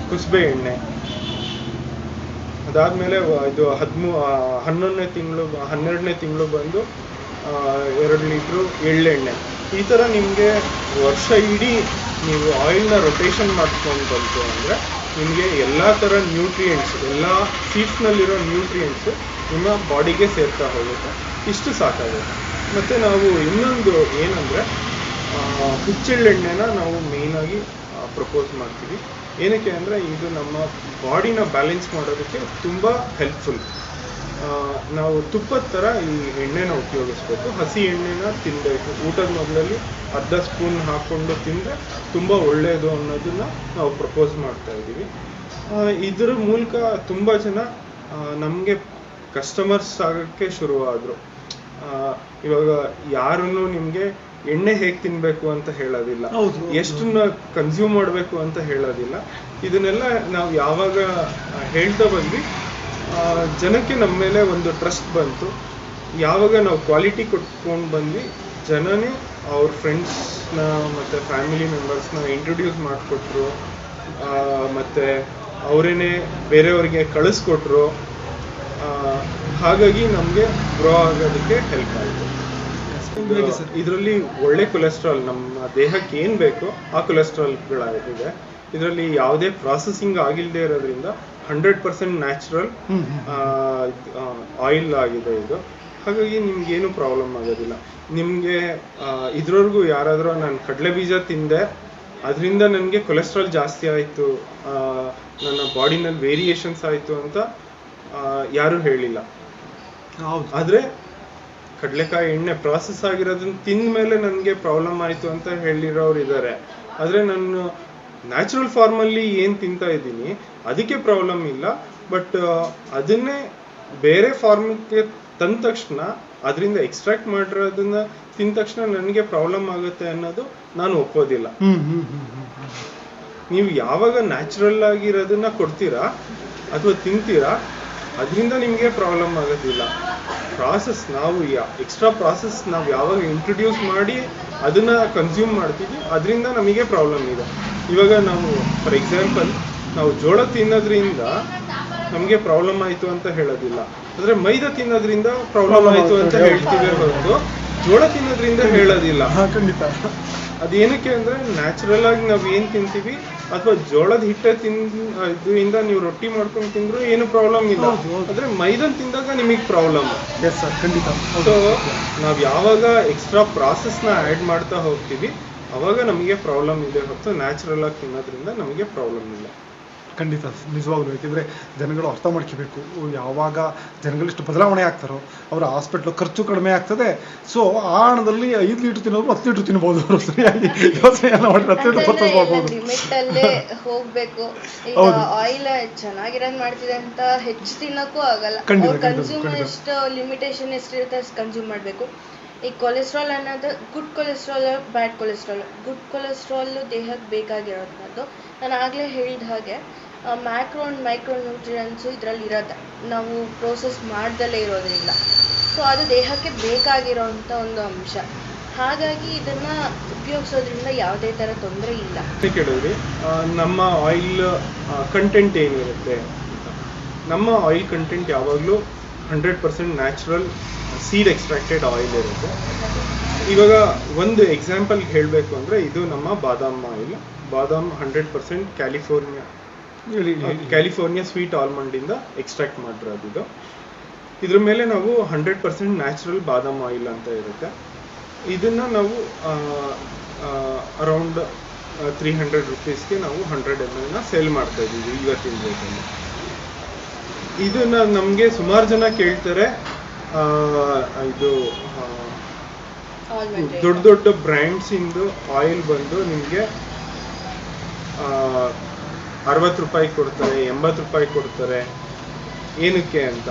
Speaker 1: ಕುಸುಬೆ ಎಣ್ಣೆ. ಅದಾದ್ಮೇಲೆ ಇದು ಹದಿಮೂ ಹನ್ನೊಂದನೇ ತಿಂಗಳು, ಹನ್ನೆರಡನೇ ತಿಂಗಳು ಬಂದು ಎರಡು ಲೀಟ್ರು ಎಳ್ಳೆಣ್ಣೆ ಈ ಥರ ನಿಮಗೆ ವರ್ಷ ಇಡೀ ನೀವು ಆಯಿಲ್ನ ರೊಟೇಷನ್ ಮಾಡ್ಕೊಂಡು ಬಂತು ಅಂದರೆ ನಿಮಗೆ ಎಲ್ಲ ಥರ ನ್ಯೂಟ್ರಿಯೆಂಟ್ಸ್ ಎಲ್ಲ ಸೀಡ್ಸ್ನಲ್ಲಿರೋ ನ್ಯೂಟ್ರಿಯೆಂಟ್ಸ್ ನಿಮ್ಮ ಬಾಡಿಗೆ ಸೇರ್ತಾ ಹೋಗುತ್ತೆ. ಇಷ್ಟು ಸಾಕಾಗುತ್ತೆ. ಮತ್ತು ನಾವು ಇನ್ನೊಂದು ಏನಂದರೆ ಹುಚ್ಚೆಳ್ಳೆಣ್ಣೆನ ನಾವು ಮೇಯ್ನಾಗಿ ಪ್ರಪೋಸ್ ಮಾಡ್ತೀವಿ. ಏನಕ್ಕೆ ಅಂದರೆ, ಇದು ನಮ್ಮ ಬಾಡಿನ ಬ್ಯಾಲೆನ್ಸ್ ಮಾಡೋದಕ್ಕೆ ತುಂಬ ಹೆಲ್ಪ್ಫುಲ್ ನಾವು ತುಪ್ಪದ ಥರ ಈ ಎಣ್ಣೆನ ಉಪಯೋಗಿಸ್ಬೇಕು. ಹಸಿ ಎಣ್ಣೆನ ತಿನ್ನಬೇಕು ಊಟದ ಮೊದಲಲ್ಲಿ ಅರ್ಧ ಸ್ಪೂನ್ ಹಾಕ್ಕೊಂಡು ತಿಂದರೆ ತುಂಬ ಒಳ್ಳೆಯದು ಅನ್ನೋದನ್ನ ನಾವು ಪ್ರಪೋಸ್ ಮಾಡ್ತಾ ಇದ್ದೀವಿ. ಇದ್ರ ಮೂಲಕ ತುಂಬ ಜನ ನಮಗೆ ಕಸ್ಟಮರ್ಸ್ ಆಗೋಕ್ಕೆ ಶುರುವಾದರು. ಇವಾಗ ಯಾರನ್ನು ನಿಮಗೆ ಎಣ್ಣೆ ಹೇಗೆ ತಿನ್ನಬೇಕು ಅಂತ ಹೇಳೋದಿಲ್ಲ. ಎಷ್ಟನ್ನ ಕನ್ಸ್ಯೂಮ್ ಮಾಡಬೇಕು ಅಂತ ಹೇಳೋದಿಲ್ಲ. ಇದನ್ನೆಲ್ಲ ನಾವು ಯಾವಾಗ ಹೇಳ್ತಾ ಬಂದ್ವಿ ಜನಕ್ಕೆ ನಮ್ಮ ಮೇಲೆ ಒಂದು ಟ್ರಸ್ಟ್ ಬಂತು. ಯಾವಾಗ ನಾವು ಕ್ವಾಲಿಟಿ ಕೊಟ್ಕೊಂಡು ಬಂದ್ವಿ ಜನನೇ ಅವ್ರ ಫ್ರೆಂಡ್ಸ್ನ ಮತ್ತು ಫ್ಯಾಮಿಲಿ ಮೆಂಬರ್ಸ್ನ ಇಂಟ್ರೊಡ್ಯೂಸ್ ಮಾಡಿಕೊಟ್ರು. ಮತ್ತು ಅವರೇನೆ ಬೇರೆಯವ್ರಿಗೆ ಕಳಿಸ್ಕೊಟ್ರು. ಆ, ಹಾಗಾಗಿ ನಮಗೆ ಗ್ರೋ ಆಗೋದಕ್ಕೆ ಹೆಲ್ಪ್ ಆಯಿತು. ಇದರಲ್ಲಿ ಒಳ್ಳೆ ಕೊಲೆಸ್ಟ್ರಾಲ್ ನಮ್ಮ ದೇಹಕ್ಕೆ ಏನು ಬೇಕೋ ಆ ಕೊಲೆಸ್ಟ್ರಾಲ್ಗಳಾಗಿದೆ ಇದರಲ್ಲಿ ಯಾವುದೇ ಪ್ರಾಸೆಸಿಂಗ್ ಆಗಿಲ್ಲದೆ ಇರೋದ್ರಿಂದ ಹಂಡ್ರೆಡ್ ಪರ್ಸೆಂಟ್ ನ್ಯಾಚುರಲ್. ಆಯಿಲ್ ಆಗಿದೆ ಇದು. ಹಾಗಾಗಿ ನಿಮ್ಗೇನು ಪ್ರಾಬ್ಲಮ್ ಆಗೋದಿಲ್ಲ. ನಿಮಗೆ ಇದ್ರವರೆಗೂ ಯಾರಾದರೂ ನಾನು ಕಡಲೆ ಬೀಜ ತಿಂದೆ ಅದರಿಂದ ನನಗೆ ಕೊಲೆಸ್ಟ್ರಾಲ್ ಜಾಸ್ತಿ ಆಯಿತು ನನ್ನ ಬಾಡಿನಲ್ಲಿ ವೇರಿಯೇಷನ್ಸ್ ಆಯಿತು ಅಂತ ಯಾರು ಹೇಳಿಲ್ಲ.
Speaker 2: ಆದರೆ
Speaker 1: ಆದ್ರೆ ಕಡಲೆಕಾಯಿ ಎಣ್ಣೆ ಪ್ರಾಸೆಸ್ ಆಗಿರೋದನ್ನ ತಿಂದ ಮೇಲೆ ನನಗೆ ಪ್ರಾಬ್ಲಮ್ ಆಯಿತು ಅಂತ ಹೇಳಿರೋರು ಇದ್ದಾರೆ ಆದರೆ ನಾನು ನ್ಯಾಚುರಲ್ ಫಾರ್ಮಲ್ಲಿ ಏನು ತಿಂತಾ ಇದ್ದೀನಿ ಅದಕ್ಕೆ ಪ್ರಾಬ್ಲಮ್ ಇಲ್ಲ. ಬಟ್ ಅದನ್ನೇ ಬೇರೆ ಫಾರ್ಮ್ಗೆ ತಂದ ತಕ್ಷಣ ಅದರಿಂದ ಎಕ್ಸ್ಟ್ರಾಕ್ಟ್ ಮಾಡಿರೋದನ್ನ ತಿಂದ ತಕ್ಷಣ ನನಗೆ ಪ್ರಾಬ್ಲಮ್ ಆಗುತ್ತೆ ಅನ್ನೋದು ನಾನು ಒಪ್ಪೋದಿಲ್ಲ. ನೀವು ಯಾವಾಗ ನ್ಯಾಚುರಲ್ ಆಗಿರೋದನ್ನ ಕೊಡ್ತೀರಾ ಅಥವಾ ತಿಂತೀರಾ ಅದರಿಂದ ನಿಮಗೆ ಪ್ರಾಬ್ಲಮ್ ಆಗೋದಿಲ್ಲ. ಪ್ರಾಸೆಸ್ ನಾವು ಎಕ್ಸ್ಟ್ರಾ ಪ್ರಾಸೆಸ್ ನಾವು ಯಾವಾಗ ಇಂಟ್ರೊಡ್ಯೂಸ್ ಮಾಡಿ ಅದನ್ನ ಕನ್ಸ್ಯೂಮ್ ಮಾಡ್ತೀವಿ ಅದರಿಂದ ನಮಗೆ ಪ್ರಾಬ್ಲಮ್ ಇದೆ. ಇವಾಗ ನಾವು ಫಾರ್ ಎಕ್ಸಾಂಪಲ್ ನಾವು ಜೋಳ ತಿನ್ನೋದ್ರಿಂದ ನಮಗೆ ಪ್ರಾಬ್ಲಮ್ ಆಯಿತು ಅಂತ ಹೇಳೋದಿಲ್ಲ. ಅಂದ್ರೆ ಮೈದಾ ತಿನ್ನೋದ್ರಿಂದ ಪ್ರಾಬ್ಲಮ್ ಆಯಿತು ಅಂತ ಹೇಳ್ತೀವಿ ಹೊರತು. ಜೋಳ ತಿನ್ನೋದ್ರಿಂದ ಹೇಳೋದಿಲ್ಲ.
Speaker 2: ಖಂಡಿತ.
Speaker 1: ಅದೇನಕ್ಕೆ ಅಂದ್ರೆ ನ್ಯಾಚುರಲ್ ಆಗಿ ನಾವ್ ಏನ್ ತಿಂತೀವಿ? ಅಥವಾ ಜೋಳದ ಹಿಟ್ಟೆ ತಿನ್ ಇದರಿಂದ ನೀವು ರೊಟ್ಟಿ ಮಾಡ್ಕೊಂಡು ತಿಂದ್ರು ಏನು ಪ್ರಾಬ್ಲಮ್ ಇಲ್ಲ. ಆದ್ರೆ ಮೈದನ್ ತಿಂದಾಗ ನಿಮಗೆ ಪ್ರಾಬ್ಲಮ್
Speaker 2: ಎಸ್ ಸರ್ ಖಂಡಿತ.
Speaker 1: ಸೊ ನಾವ್ ಯಾವಾಗ ಎಕ್ಸ್ಟ್ರಾ ನ ಆಡ್ ಮಾಡ್ತಾ ಹೋಗ್ತೀವಿ ಅವಾಗ ನಮಗೆ ಪ್ರಾಬ್ಲಮ್ ಇದೆ ಹೊರತು ನ್ಯಾಚುರಲ್ ಆಗಿ ತಿನ್ನೋದ್ರಿಂದ ನಮಗೆ ಪ್ರಾಬ್ಲಮ್ ಇಲ್ಲ.
Speaker 2: ಖಂಡಿತ ನಿಜವಾಗ್ಲೂ. ಯಾಕೆಂದರೆ ಜನಗಳು ಅರ್ಥ ಮಾಡ್ಕೋಬೇಕು. ಯಾವಾಗ ಜನಗಳಿಷ್ಟು ಬದಲಾವಣೆ ಆಗ್ತಾರೋ ಅವರ ಹಾಸ್ಪಿಟ್ಲ್ ಖರ್ಚು ಕಡಿಮೆ ಆಗ್ತದೆ. ಸೊ ಆ ಹಣದಲ್ಲಿ ಐದು ಲೀಟರ್ ತಿನ್ನೋರು ಹತ್ತು ಲೀಟ್ರ್ ತಿನ್ಬೋದು ಅವರು. ಸರಿಯಾಗಿ ಯೋಚನೆಯನ್ನು ಮಾಡಿದ್ರೆ ಹತ್ತು ಲೀಟ್ರ್ *laughs*
Speaker 3: ಹೋಗ್ಬೇಕು. ಆಯಿಲ್ ಚೆನ್ನಾಗಿರೋದು ಮಾಡ್ತಿದೆ ಅಂತ ಹೆಚ್ಚು ತಿನ್ನಕ್ಕೂ ಆಗಲ್ಲ. ಕನ್ಸ್ಯೂಮ್. ಎಷ್ಟು ಲಿಮಿಟೇಷನ್ ಎಷ್ಟಿರುತ್ತೆ ಅಷ್ಟು ಕನ್ಸ್ಯೂಮ್ ಮಾಡಬೇಕು. ಈ ಕೊಲೆಸ್ಟ್ರಾಲ್ ಅನ್ನೋದು good cholesterol bad cholesterol good cholesterol ದೇಹಕ್ಕೆ ಬೇಕಾಗಿರೋದು ನಾನು ಆಗಲೇ ಹೇಳಿದ ಹಾಗೆ ಮ್ಯಾಕ್ರೋ ಆ್ಯಂಡ್ ಮೈಕ್ರೋ ನ್ಯೂಟ್ರಿಯನ್ಸು ಇದರಲ್ಲಿ ಇರುತ್ತೆ ನಾವು ಪ್ರೋಸೆಸ್ ಮಾಡ್ದಲೇ ಇರೋದ್ರಿಂದ. ಸೊ ಅದು ದೇಹಕ್ಕೆ ಬೇಕಾಗಿರೋವಂಥ ಒಂದು ಅಂಶ. ಹಾಗಾಗಿ ಇದನ್ನ ಉಪಯೋಗಿಸೋದ್ರಿಂದ ಯಾವುದೇ ಥರ ತೊಂದರೆ ಇಲ್ಲ.
Speaker 1: ಕೇಳಿದ್ರಿ ನಮ್ಮ ಆಯಿಲ್ ಕಂಟೆಂಟ್ ಏನಿರುತ್ತೆ? ನಮ್ಮ ಆಯಿಲ್ ಕಂಟೆಂಟ್ ಯಾವಾಗಲೂ hundred percent natural seed extracted oil ಇರುತ್ತೆ. ಇವಾಗ ಒಂದು ಎಕ್ಸಾಂಪಲ್ ಹೇಳಬೇಕು ಅಂದರೆ ಇದು ನಮ್ಮ ಬಾದಾಮ್ ಆಯಿಲ್ ಬಾದಾಮ್ hundred percent California. California sweet ಆಲ್ಮಂಡಿಂದ extract ಮಾಡಿರೋದು ಇದು ಇದ್ರ ಮೇಲೆ ನಾವು ಹಂಡ್ರೆಡ್ ಪರ್ಸೆಂಟ್ ನ್ಯಾಚುರಲ್ ಬಾದಾಮ್ ಆಯಿಲ್ ಅಂತ ಇರುತ್ತೆ. ಇದನ್ನ ನಾವು ಅರೌಂಡ್ ತ್ರೀ ಹಂಡ್ರೆಡ್ ರುಪೀಸ್ಗೆ ನಾವು ಹಂಡ್ರೆಡ್ ಎಂ ಎಲ್ನ ಸೇಲ್ ಮಾಡ್ತಾ ಇದ್ದೀವಿ ಇವತ್ತಿನ ರೇಟಲ್ಲಿ ಇದನ್ನ ನಮ್ಗೆ ಸುಮಾರು ಜನ ಕೇಳ್ತಾರೆ ಆ, ಇದು ದೊಡ್ಡ ದೊಡ್ಡ ಬ್ರ್ಯಾಂಡ್ಸಿಂದು ಆಯಿಲ್ ಬಂದು ನಿಮ್ಗೆ ಅರವತ್ತು ರೂಪಾಯಿ ಕೊಡ್ತಾರೆ, ಎಂಬತ್ತು ರೂಪಾಯಿ ಕೊಡ್ತಾರೆ, ಏನಕ್ಕೆ ಅಂತ.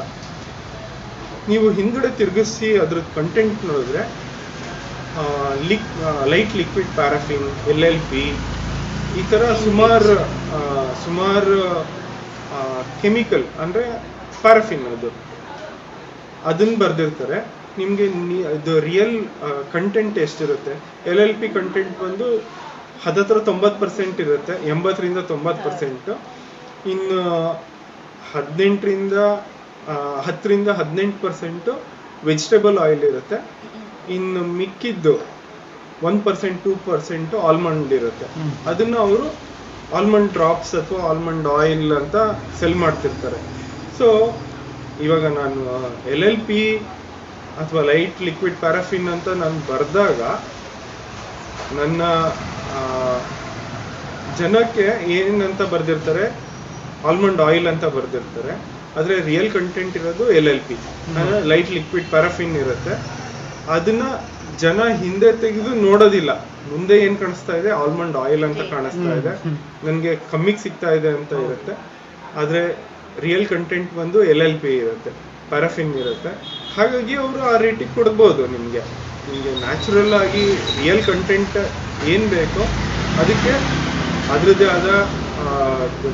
Speaker 1: ನೀವು ಹಿಂದ್ಗಡೆ ತಿರುಗಿಸಿ ಅದ್ರದ್ದು ಕಂಟೆಂಟ್ ನೋಡಿದ್ರೆ ಲಿಕ್ light liquid paraffin L L P ಈ ಥರ ಸುಮಾರು ಸುಮಾರು ಕೆಮಿಕಲ್ ಅಂದರೆ ಪ್ಯಾರಾಫಿನ್ ಅದು. ಅದನ್ನ ಬರ್ದಿರ್ತಾರೆ. ನಿಮಗೆ ಇದು ರಿಯಲ್ ಕಂಟೆಂಟ್ ಎಷ್ಟಿರುತ್ತೆ? ಎಲ್ ಎಲ್ ಪಿ ಕಂಟೆಂಟ್ ಬಂದು ಹತ್ತತ್ರ ತೊಂಬತ್ತು ಪರ್ಸೆಂಟ್ ಇರುತ್ತೆ, ಎಂಬತ್ತರಿಂದ ತೊಂಬತ್ತು ಪರ್ಸೆಂಟ್ ಇನ್ನು ಹದಿನೆಂಟರಿಂದ ಹತ್ತರಿಂದ ಹದಿನೆಂಟು ಪರ್ಸೆಂಟು ವೆಜಿಟೇಬಲ್ ಆಯಿಲ್ ಇರುತ್ತೆ. ಇನ್ನು ಮಿಕ್ಕಿದ್ದು one percent two percent almond ಇರುತ್ತೆ. ಅದನ್ನ ಅವರು ಆಲ್ಮಂಡ್ ಡ್ರಾಪ್ಸ್ ಅಥವಾ ಆಲ್ಮಂಡ್ ಆಯಿಲ್ ಅಂತ ಸೆಲ್ ಮಾಡ್ತಿರ್ತಾರೆ. ಸೊ ಇವಾಗ ನಾನು ಎಲ್ ಎಲ್ ಪಿ ಅಥವಾ ಲೈಟ್ ಲಿಕ್ವಿಡ್ ಪ್ಯಾರಾಫಿನ್ ಅಂತ ನಾನು ಬರೆದಾಗ ನನ್ನ ಆ, ಜನಕ್ಕೆ ಏನಂತ ಬರ್ದಿರ್ತಾರೆ ಆಲ್ಮಂಡ್ ಆಯಿಲ್ ಅಂತ ಬರ್ದಿರ್ತಾರೆ ಆದ್ರೆ ರಿಯಲ್ ಕಂಟೆಂಟ್ ಇರೋದು L L P. Light liquid paraffin ಇರುತ್ತೆ. ಅದನ್ನ ಜನ ಹಿಂದೆ ತೆಗೆದು ನೋಡೋದಿಲ್ಲ. ಮುಂದೆ ಏನ್ ಕಾಣಿಸ್ತಾ ಇದೆ? ಆಲ್ಮಂಡ್ ಆಯಿಲ್ ಅಂತ ಕಾಣಿಸ್ತಾ ಇದೆ.
Speaker 2: ನನಗೆ
Speaker 1: ನನ್ಗೆ ಕಮ್ಮಿಗೆ ಸಿಗ್ತಾ ಇದೆ ಅಂತ ಇರುತ್ತೆ. ಆದ್ರೆ ರಿಯಲ್ ಕಂಟೆಂಟ್ ಬಂದು ಎಲ್ ಎಲ್ ಪಿ ಇರುತ್ತೆ. ಪ್ಯಾರಾಫಿನ್ ಇರುತ್ತೆ. ಹಾಗಾಗಿ ಅವರು ಆ ರೇಟಿಗೆ ಕೊಡ್ಬೋದು ನಿಮ್ಗೆ. ನಿಮ್ಗೆ ನ್ಯಾಚುರಲ್ ಆಗಿ ರಿಯಲ್ ಕಂಟೆಂಟ್ ಏನು ಬೇಕೋ ಅದಕ್ಕೆ ಅದರದ್ದೇ ಆದ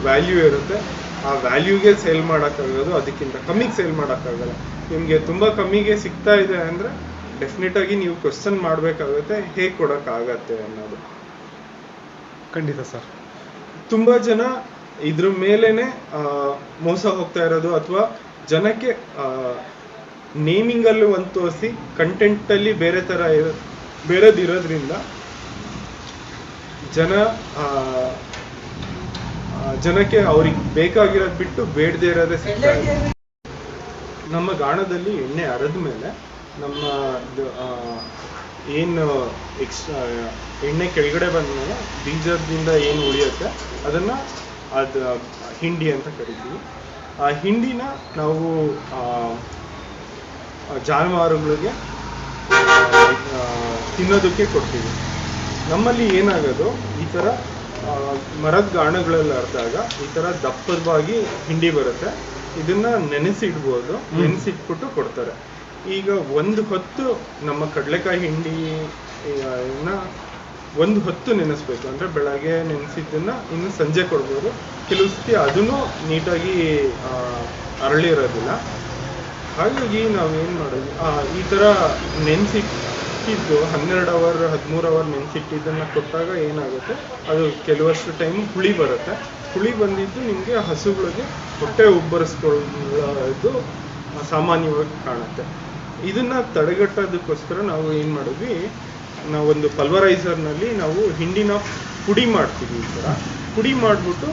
Speaker 1: ವ್ಯಾಲ್ಯೂ ಇರುತ್ತೆ. ಆ ವ್ಯಾಲ್ಯೂಗೆ ಸೇಲ್ ಮಾಡೋಕ್ಕಾಗೋದು ಅದಕ್ಕಿಂತ ಕಮ್ಮಿಗೆ ಸೇಲ್ ಮಾಡೋಕ್ಕಾಗಲ್ಲ. ನಿಮಗೆ ತುಂಬಾ ಕಮ್ಮಿಗೆ ಸಿಗ್ತಾ ಇದೆ ಅಂದ್ರೆ ಡೆಫಿನೆಟ್ ಆಗಿ ನೀವು ಕ್ವಶನ್ ಮಾಡಬೇಕಾಗುತ್ತೆ ಹೇಗೆ ಕೊಡೋಕ್ಕಾಗತ್ತೆ ಅನ್ನೋದು.
Speaker 2: ಖಂಡಿತ ಸರ್.
Speaker 1: ತುಂಬಾ ಜನ ಇದ್ರ ಮೇಲೇನೆ ಆ, ಮೋಸ ಹೋಗ್ತಾ ಇರೋದು ಅಥವಾ ಜನಕ್ಕೆ ನೇಮಿಂಗ್ ಅಲ್ಲಿ ಒಂದು ತೋರಿಸಿ ಕಂಟೆಂಟ್ ಅಲ್ಲಿ ಬೇರೆ ತರ ಬೇರೆದಿರೋದ್ರಿಂದ ಜನ ಜನಕ್ಕೆ ಅವ್ರಿಗೆ ಬೇಕಾಗಿರೋದ್ ಬಿಟ್ಟು ಬೇಡದೇ ಇರೋದೇ ಸಿಗ್ತಾ ನಮ್ಮ ಗಾಣದಲ್ಲಿ ಎಣ್ಣೆ ಅರದ ಮೇಲೆ ನಮ್ಮ ಏನು ಎಕ್ಸ್ಟ್ರಾ ಎಣ್ಣೆ ಕೆಳಗಡೆ ಬಂದ್ಮೇಲೆ ಬೀಜದಿಂದ ಏನು ಉಳಿಯುತ್ತೆ ಅದನ್ನ ಅದು, ಹಿಂಡಿ ಅಂತ ಕರಿತೀವಿ. ಆ ಹಿಂಡಿನ ನಾವು ಜಾನುವಾರುಗಳಿಗೆ ತಿನ್ನೋದಕ್ಕೆ ಕೊಡ್ತೀವಿ. ನಮ್ಮಲ್ಲಿ ಏನಾಗೋದು ಈ ಥರ ಮರದ ಗಾಣಗಳಲ್ಲಿ ಅರ್ದಾಗ ಈ ಥರ ದಪ್ಪವಾಗಿ ಹಿಂಡಿ ಬರುತ್ತೆ. ಇದನ್ನ ನೆನೆಸಿಡ್ಬೋದು. ನೆನೆಸಿಟ್ಬಿಟ್ಟು ಕೊಡ್ತಾರೆ. ಈಗ ಒಂದು ಹೊತ್ತು ನಮ್ಮ ಕಡಲೆಕಾಯಿ ಹಿಂಡಿ ಆ, ಒಂದು ಹೊತ್ತು ನೆನೆಸ್ಬೇಕು. ಅಂದ್ರೆ ಬೆಳಗ್ಗೆ ನೆನೆಸಿದ್ದನ್ನ ಇನ್ನು ಸಂಜೆ ಕೊಡ್ಬೋದು. ಕೆಲವು ಸತಿ ಅದನ್ನು ನೀಟಾಗಿ ಅರಳಿರೋದಿಲ್ಲ. ಹಾಗಾಗಿ ನಾವೇನ್ ಮಾಡೋದು? ಈ ತರ ನೆನ್ಸಿಟ್ಟಿದ್ದು, ಹನ್ನೆರಡು ಅವರ್, ಹದಿಮೂರು ಅವರ್ ನೆನ್ಸಿಟ್ಟಿದ್ದನ್ನ ಕೊಟ್ಟಾಗ ಏನಾಗುತ್ತೆ? ಅದು ಕೆಲವಷ್ಟು ಟೈಮ್ ಹುಳಿ ಬರುತ್ತೆ. ಹುಳಿ ಬಂದಿದ್ದು ನಿಮ್ಗೆ ಹಸುಗಳಿಗೆ ಹೊಟ್ಟೆ ಉಬ್ಬರಿಸ್ಕೊಳ್ಳೋದು ಸಾಮಾನ್ಯವಾಗಿ ಕಾಣುತ್ತೆ. ಇದನ್ನ ತಡೆಗಟ್ಟೋದಕ್ಕೋಸ್ಕರ ನಾವು ಏನ್ ಮಾಡಿದ್ವಿ? ನಾವೊಂದು pulverizer ನಲ್ಲಿ ನಾವು ಹಿಂಡಿನ ಪುಡಿ ಮಾಡ್ತೀವಿ ಈ ತರ. ಪುಡಿ ಮಾಡಿಬಿಟ್ಟು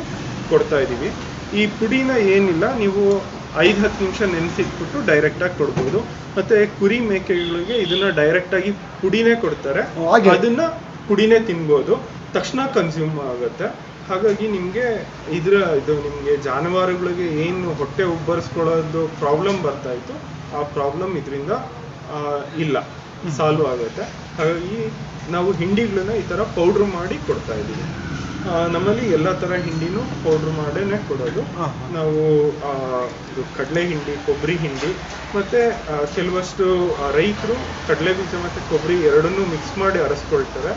Speaker 1: ಕೊಡ್ತಾ ಇದ್ದೀವಿ ಈ ಪುಡಿನ ಏನಿಲ್ಲ, ನೀವು ಐದ್ ಹತ್ತು ನಿಮಿಷ ನೆನೆಸಿಟ್ಬಿಟ್ಟು ಡೈರೆಕ್ಟಾಗಿ ಕೊಡ್ಬೋದು. ಮತ್ತೆ ಕುರಿ ಮೇಕೆಗಳಿಗೆ ಇದನ್ನ ಡೈರೆಕ್ಟಾಗಿ ಪುಡಿನೇ ಕೊಡ್ತಾರೆ.
Speaker 2: ಹಾಗೆ?
Speaker 1: ಅದನ್ನ ಪುಡಿನೇ ತಿನ್ಬೋದು. ತಕ್ಷಣ ಕನ್ಸ್ಯೂಮ್ ಆಗುತ್ತೆ. ಹಾಗಾಗಿ ನಿಮ್ಗೆ ಇದ್ರ ಇದು ನಿಮ್ಗೆ ಜಾನುವಾರುಗಳಿಗೆ ಏನು ಹೊಟ್ಟೆ ಉಬ್ಬರಿಸ್ಕೊಳ್ಳೋದು ಪ್ರಾಬ್ಲಮ್ ಬರ್ತಾ ಇತ್ತು ಆ ಪ್ರಾಬ್ಲಮ್ ಇದರಿಂದ ಇಲ್ಲ. ಸಾಲ್ವ್ ಆಗುತ್ತೆ. ಹಾಗಾಗಿ ನಾವು ಹಿಂಡಿಗಳನ್ನ ಈ ತರ ಪೌಡ್ರ್ ಮಾಡಿ ಕೊಡ್ತಾ ಇದೀವಿ ಆ, ನಮ್ಮಲ್ಲಿ ಎಲ್ಲ ತರ ಹಿಂಡಿನೂ ಪೌಡ್ರ್ ಮಾಡೇನೆ ಕೊಡೋದು. ನಾವು ಕಡಲೆ ಹಿಂಡಿ ಕೊಬ್ಬರಿ ಹಿಂಡಿ ಮತ್ತೆ ಕೆಲವಷ್ಟು ರೈತರು ಕಡಲೆ ಬೀಜ ಮತ್ತೆ ಕೊಬ್ಬರಿ ಎರಡನ್ನೂ ಮಿಕ್ಸ್ ಮಾಡಿ ಅರಸ್ಕೊಳ್ತಾರೆ.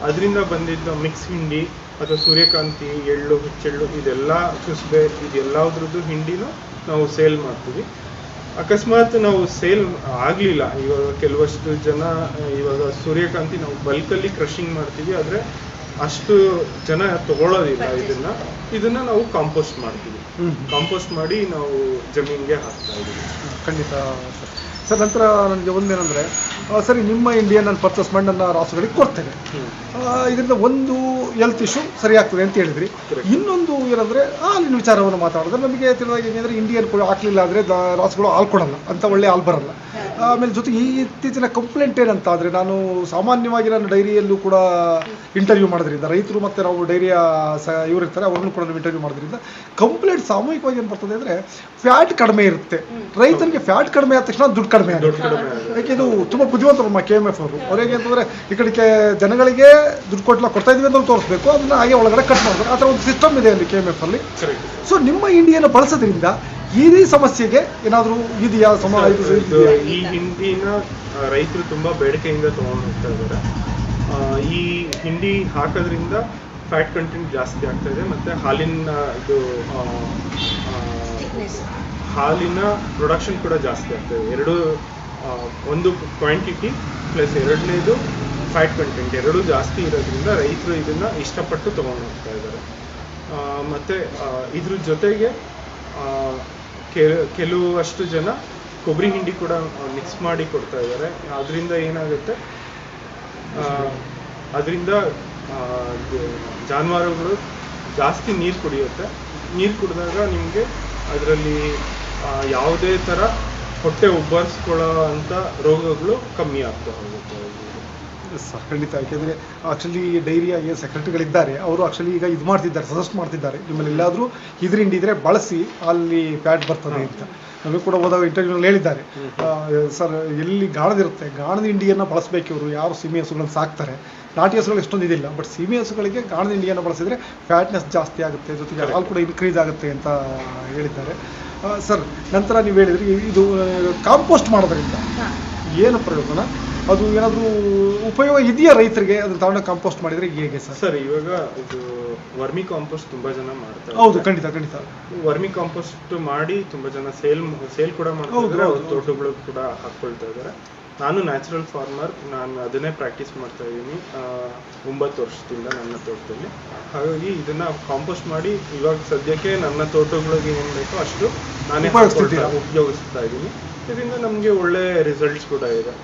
Speaker 1: ಅದರಿಂದ ಬಂದಿದ್ದ ಮಿಕ್ಸ್ ಹಿಂಡಿ ಅಥವಾ ಸೂರ್ಯಕಾಂತಿ ಎಳ್ಳು ಹುಚ್ಚೆಳ್ಳು ಇದೆಲ್ಲ ಕುಸುಬೆ ಇದೆಲ್ಲದ್ರದ್ದು ಹಿಂಡಿನೂ ನಾವು ಸೇಲ್ ಮಾಡ್ತೀವಿ. ಅಕಸ್ಮಾತ್ ನಾವು ಸೇಲ್ ಆಗಲಿಲ್ಲ. ಇವಾಗ ಕೆಲವಷ್ಟು ಜನ ಇವಾಗ ಸೂರ್ಯಕಾಂತಿ ನಾವು ಬಲ್ಕಲ್ಲಿ ಕ್ರಷಿಂಗ್ ಮಾಡ್ತೀವಿ. ಆದ್ರೆ ಅಷ್ಟು ಜನ ತಗೊಳ್ಳೋದಿಲ್ಲ ಇದನ್ನ. ಇದನ್ನ ನಾವು ಕಾಂಪೋಸ್ಟ್ ಮಾಡ್ತೀವಿ. ಕಾಂಪೋಸ್ಟ್ ಮಾಡಿ ನಾವು ಜಮೀನ್ಗೆ ಹಾಕ್ತಾ ಇದ್ದೀವಿ
Speaker 2: ಖಂಡಿತ ಸರ್ ನಂತರ ನನಗೆ ಒಂದೇನಂದ್ರೆ ಸರಿ ನಿಮ್ಮ ಇಂಡಿಯನ್ ನಾನು ಪರ್ಚೇಸ್ ಮಾಡಿ ನನ್ನ ರಾಸುಗಳಿಗೆ ಕೊಡ್ತೇನೆ. ಇದರಿಂದ ಒಂದು ಹೆಲ್ತ್ ಇಶ್ಯೂ ಸರಿ ಆಗ್ತದೆ ಅಂತ ಹೇಳಿದ್ರಿ. ಇನ್ನೊಂದು ಏನಂದ್ರೆ ಹಾಲಿನ ವಿಚಾರವನ್ನು ಮಾತಾಡಿದ್ರೆ ನಮಗೆ ತಿಳಿದಾಗ ಏನಂದ್ರೆ ಇಂಡಿಯನ್ ಕೂಡ ಹಾಕ್ಲಿಲ್ಲ ಅಂದ್ರೆ ರಾಸುಗಳು ಹಾಲು ಕೊಡಲ್ಲ. ಅಂತ ಒಳ್ಳೆ ಹಾಲು ಬರಲ್ಲ. ಆಮೇಲೆ ಜೊತೆಗೆ ಈ ಇತ್ತೀಚಿನ ಕಂಪ್ಲೇಂಟ್ ಏನಂತ ಆದ್ರೆ ನಾನು ಸಾಮಾನ್ಯವಾಗಿ ನಾನು ಡೈರಿಯಲ್ಲೂ ಕೂಡ ಇಂಟರ್ವ್ಯೂ ಮಾಡೋದ್ರಿಂದ ರೈತರು ಮತ್ತೆ ನಾವು ಡೈರಿಯ ಸ ಇವರಿರ್ತಾರೆ ಇರ್ತಾರೆ ಅವ್ರನ್ನು ಕೂಡ ನಾವು ಇಂಟರ್ವ್ಯೂ ಮಾಡೋದ್ರಿಂದ ಕಂಪ್ಲೇಂಟ್ ಸಾಮೂಹಿಕವಾಗಿ ಏನು ಬರ್ತದೆ ಅಂದ್ರೆ ಫ್ಯಾಟ್ ಕಡಿಮೆ ಇರುತ್ತೆ. ರೈತನಿಗೆ ಫ್ಯಾಟ್ ಕಡಿಮೆ ಆದ ತಕ್ಷಣ ದುಡ್ಡು ಕಡಿಮೆ ಆಗುತ್ತೆ. ಯಾಕೆ ಇದು ತುಂಬಾ ಬುದ್ಧಿವಂತರು ನಮ್ಮ ಕೆ ಎಂ ಎಫ್ ಅವರು. ಅವ್ರಿಗೆ ಅಂತಂದ್ರೆ ಈ ಕಡೆಗೆ ಜನಗಳಿಗೆ ದುಡ್ಡು ಕೊಟ್ಲ ಕೊಡ್ತಾ ಇದೀವಿ ಅಂತ ತೋರಿಸ್ಬೇಕು. ಅದನ್ನ ಹಾಗೆ ಒಳಗಡೆ ಕಟ್ ಮಾಡ್ಬೇಕು. ಆ ಥರ ಒಂದು ಸಿಸ್ಟಮ್ ಇದೆ ಅಲ್ಲಿ ಕೆ ಎಂ ಎಫ್ ಅಲ್ಲಿ. ಸೊ ನಿಮ್ಮ ಇಂಡಿಯನ್ನು ಬಳಸೋದ್ರಿಂದ ಈ ಸಮಸ್ಯೆಗೆ ಏನಾದರೂ ಇದೆಯಾ? ಸಮ ಇದು
Speaker 1: ಇದು
Speaker 2: ಇದೆಯಾ?
Speaker 1: ಈ ಹಿಂಡಿನ ರೈತರು ತುಂಬಾ ಬೇಡಿಕೆಯಿಂದ ತಗೊಂಡು ಹೋಗ್ತಾ ಇದ್ದಾರೆ. ಈ ಹಿಂಡಿ ಹಾಕೋದ್ರಿಂದ ಫ್ಯಾಟ್ ಕಂಟೆಂಟ್ ಜಾಸ್ತಿ ಆಗ್ತಾ ಇದೆ ಮತ್ತೆ ಹಾಲಿನ ಇದು ಹಾಲಿನ ಪ್ರೊಡಕ್ಷನ್ ಕೂಡ ಜಾಸ್ತಿ ಆಗ್ತದೆ ಎರಡು ಆ, ಒಂದು ಕ್ವಾಂಟಿಟಿ ಪ್ಲಸ್ ಎರಡನೇದು ಫ್ಯಾಟ್ ಕಂಟೆಂಟ್ ಎರಡೂ ಜಾಸ್ತಿ ಇರೋದ್ರಿಂದ ರೈತರು ಇದನ್ನ ಇಷ್ಟಪಟ್ಟು ತಗೊಂಡು ಹೋಗ್ತಾ ಇದ್ದಾರೆ. ಮತ್ತು ಇದ್ರ ಜೊತೆಗೆ ಕೆಲವಷ್ಟು ಜನ ಕೊಬ್ಬರಿ ಹಿಂಡಿ ಕೂಡ ಮಿಕ್ಸ್ ಮಾಡಿ ಕೊಡ್ತಾ ಇದ್ದಾರೆ. ಅದರಿಂದ ಏನಾಗುತ್ತೆ? ಅದರಿಂದ ಜಾನುವಾರುಗಳು ಜಾಸ್ತಿ ನೀರು ಕುಡಿಯುತ್ತೆ. ನೀರು ಕುಡಿದಾಗ ನಿಮಗೆ ಅದರಲ್ಲಿ ಯಾವುದೇ ಥರ ಹೊಟ್ಟೆ ಉಬ್ಬರಿಸ್ಕೊಳ್ಳೋ ಅಂತ ರೋಗಗಳು ಕಮ್ಮಿ ಆಗ್ತಾ ಹೋಗುತ್ತೆ.
Speaker 2: ಖಂಡಿತ. ಯಾಕೆಂದ್ರೆ ಆಕ್ಚುಲಿ ಡೈರಿಯಾಗಿ ಸೆಕ್ರೆಟರಿಗಳಿದ್ದಾರೆ ಅವರು ಆಕ್ಚುಲಿ ಈಗ ಇದು ಮಾಡ್ತಿದ್ದಾರೆ ಸಜೆಸ್ಟ್ ಮಾಡ್ತಿದ್ದಾರೆ. ನಿಮ್ಮಲ್ಲಿ ಎಲ್ಲಾದರೂ ಇದ್ರ ಇದ್ರೆ ಬಳಸಿ, ಅಲ್ಲಿ ಪ್ಯಾಡ್ ಬರ್ತದೆ ಅಂತ. ನಮಗೆ ಕೂಡ ಹೋದಾಗ ಇಂಟರ್ವ್ಯೂನಲ್ಲಿ ಹೇಳಿದ್ದಾರೆ. ಸರ್ ಎಲ್ಲಿ ಗಾಣದಿರುತ್ತೆ ಗಾಣದ ಹಿಂಡಿಯನ್ನು ಬಳಸಬೇಕು ಇವರು. ಯಾರು ಸೀಮೆ ಹಸುಗಳನ್ನು ಸಾಕ್ತಾರೆ? ನಾಟಿ ಹಸುಗಳು ಎಷ್ಟೊಂದು ಇದಿಲ್ಲ. ಬಟ್ ಸೀಮೆ ಹಸುಗಳಿಗೆ ಗಾಣದ ಹಿಂಡಿಯನ್ನು ಬಳಸಿದ್ರೆ ಫ್ಯಾಟ್ನೆಸ್ ಜಾಸ್ತಿ ಆಗುತ್ತೆ. ಜೊತೆಗೆ ಹಾಲು ಕೂಡ ಇನ್ಕ್ರೀಸ್ ಆಗುತ್ತೆ ಅಂತ ಹೇಳಿದ್ದಾರೆ. ಸರ್ ನಂತರ ನೀವು ಹೇಳಿದ್ರಿ ಇದು ಕಾಂಪೋಸ್ಟ್ ಮಾಡೋದ್ರಿಂದ ಏನು ಪ್ರಯೋಜನ? ಅದು ಏನಾದರೂ ಉಪಯೋಗ ಇದೆಯಾ ರೈತರಿಗೆ? ಅದನ್ನ ತಗೊಂಡ ಕಾಂಪೋಸ್ಟ್ ಮಾಡಿದ್ರೆ ಹೇಗೆ ಸರ್?
Speaker 1: ಸರ್ ಇವಾಗ ಇದು ವರ್ಮಿ ಕಾಂಪೋಸ್ಟ್ ತುಂಬಾ ಜನ ಮಾಡ್ತಾರೆ.
Speaker 2: ಹೌದು ಖಂಡಿತ ಖಂಡಿತ.
Speaker 1: ವರ್ಮಿ ಕಾಂಪೋಸ್ಟ್ ಮಾಡಿ ತುಂಬಾ ಜನ ಸೇಲ್ ಸೇಲ್ ಕೂಡ
Speaker 2: ಮಾಡ್ತಾರೆ
Speaker 1: ತೋಟಗಳು ಕೂಡ ಹಾಕೊಳ್ತಾ ಇದ್ದಾರೆ ನಾನು ನ್ಯಾಚುರಲ್ ಫಾರ್ಮರ್ ನಾನು ಅದನ್ನೇ ಪ್ರಾಕ್ಟೀಸ್ ಮಾಡ್ತಾ ಇದ್ದೀನಿ ಒಂಬತ್ತು ವರ್ಷದಿಂದ ನನ್ನ ತೋಟದಲ್ಲಿ. ಹಾಗಾಗಿ ಇದನ್ನ ಕಾಂಪೋಸ್ಟ್ ಮಾಡಿ ಇವಾಗ ಸದ್ಯಕ್ಕೆ ನನ್ನ ತೋಟಗಳಿಗೆ ಏನ್ ಬೇಕೋ ಅಷ್ಟು ನಾನೇ ಉಪಯೋಗಿಸ್ತಾ ಇದ್ದೀನಿ. ಇದರಿಂದ ನಮಗೆ ಒಳ್ಳೆ ರಿಸಲ್ಟ್ಸ್ ಕೂಡ ಇದೆ.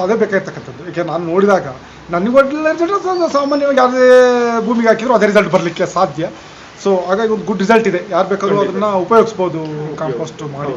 Speaker 2: ಅದೇ ಬೇಕಾಗಿರ್ತಕ್ಕಂಥದ್ದು ಯಾಕೆ ನಾನು ನೋಡಿದಾಗ ನನಗೆ ಒಳ್ಳೆ ರಿಸಲ್ಟ್ ಸಾಮಾನ್ಯವಾಗಿ ಯಾವುದೇ ಭೂಮಿಗೆ ಹಾಕಿದ್ರು ಅದೇ ರಿಸಲ್ಟ್ ಬರಲಿಕ್ಕೆ ಸಾಧ್ಯ. ಸೊ ಹಾಗಾಗಿ ಒಂದು ಗುಡ್ ರಿಸಲ್ಟ್ ಇದೆ. ಯಾರು ಬೇಕಾದ್ರೂ. ಅದನ್ನ ಉಪಯೋಗಿಸ್ಬೋದು ಕಾಂಪೋಸ್ಟ್ ಮಾಡಿ.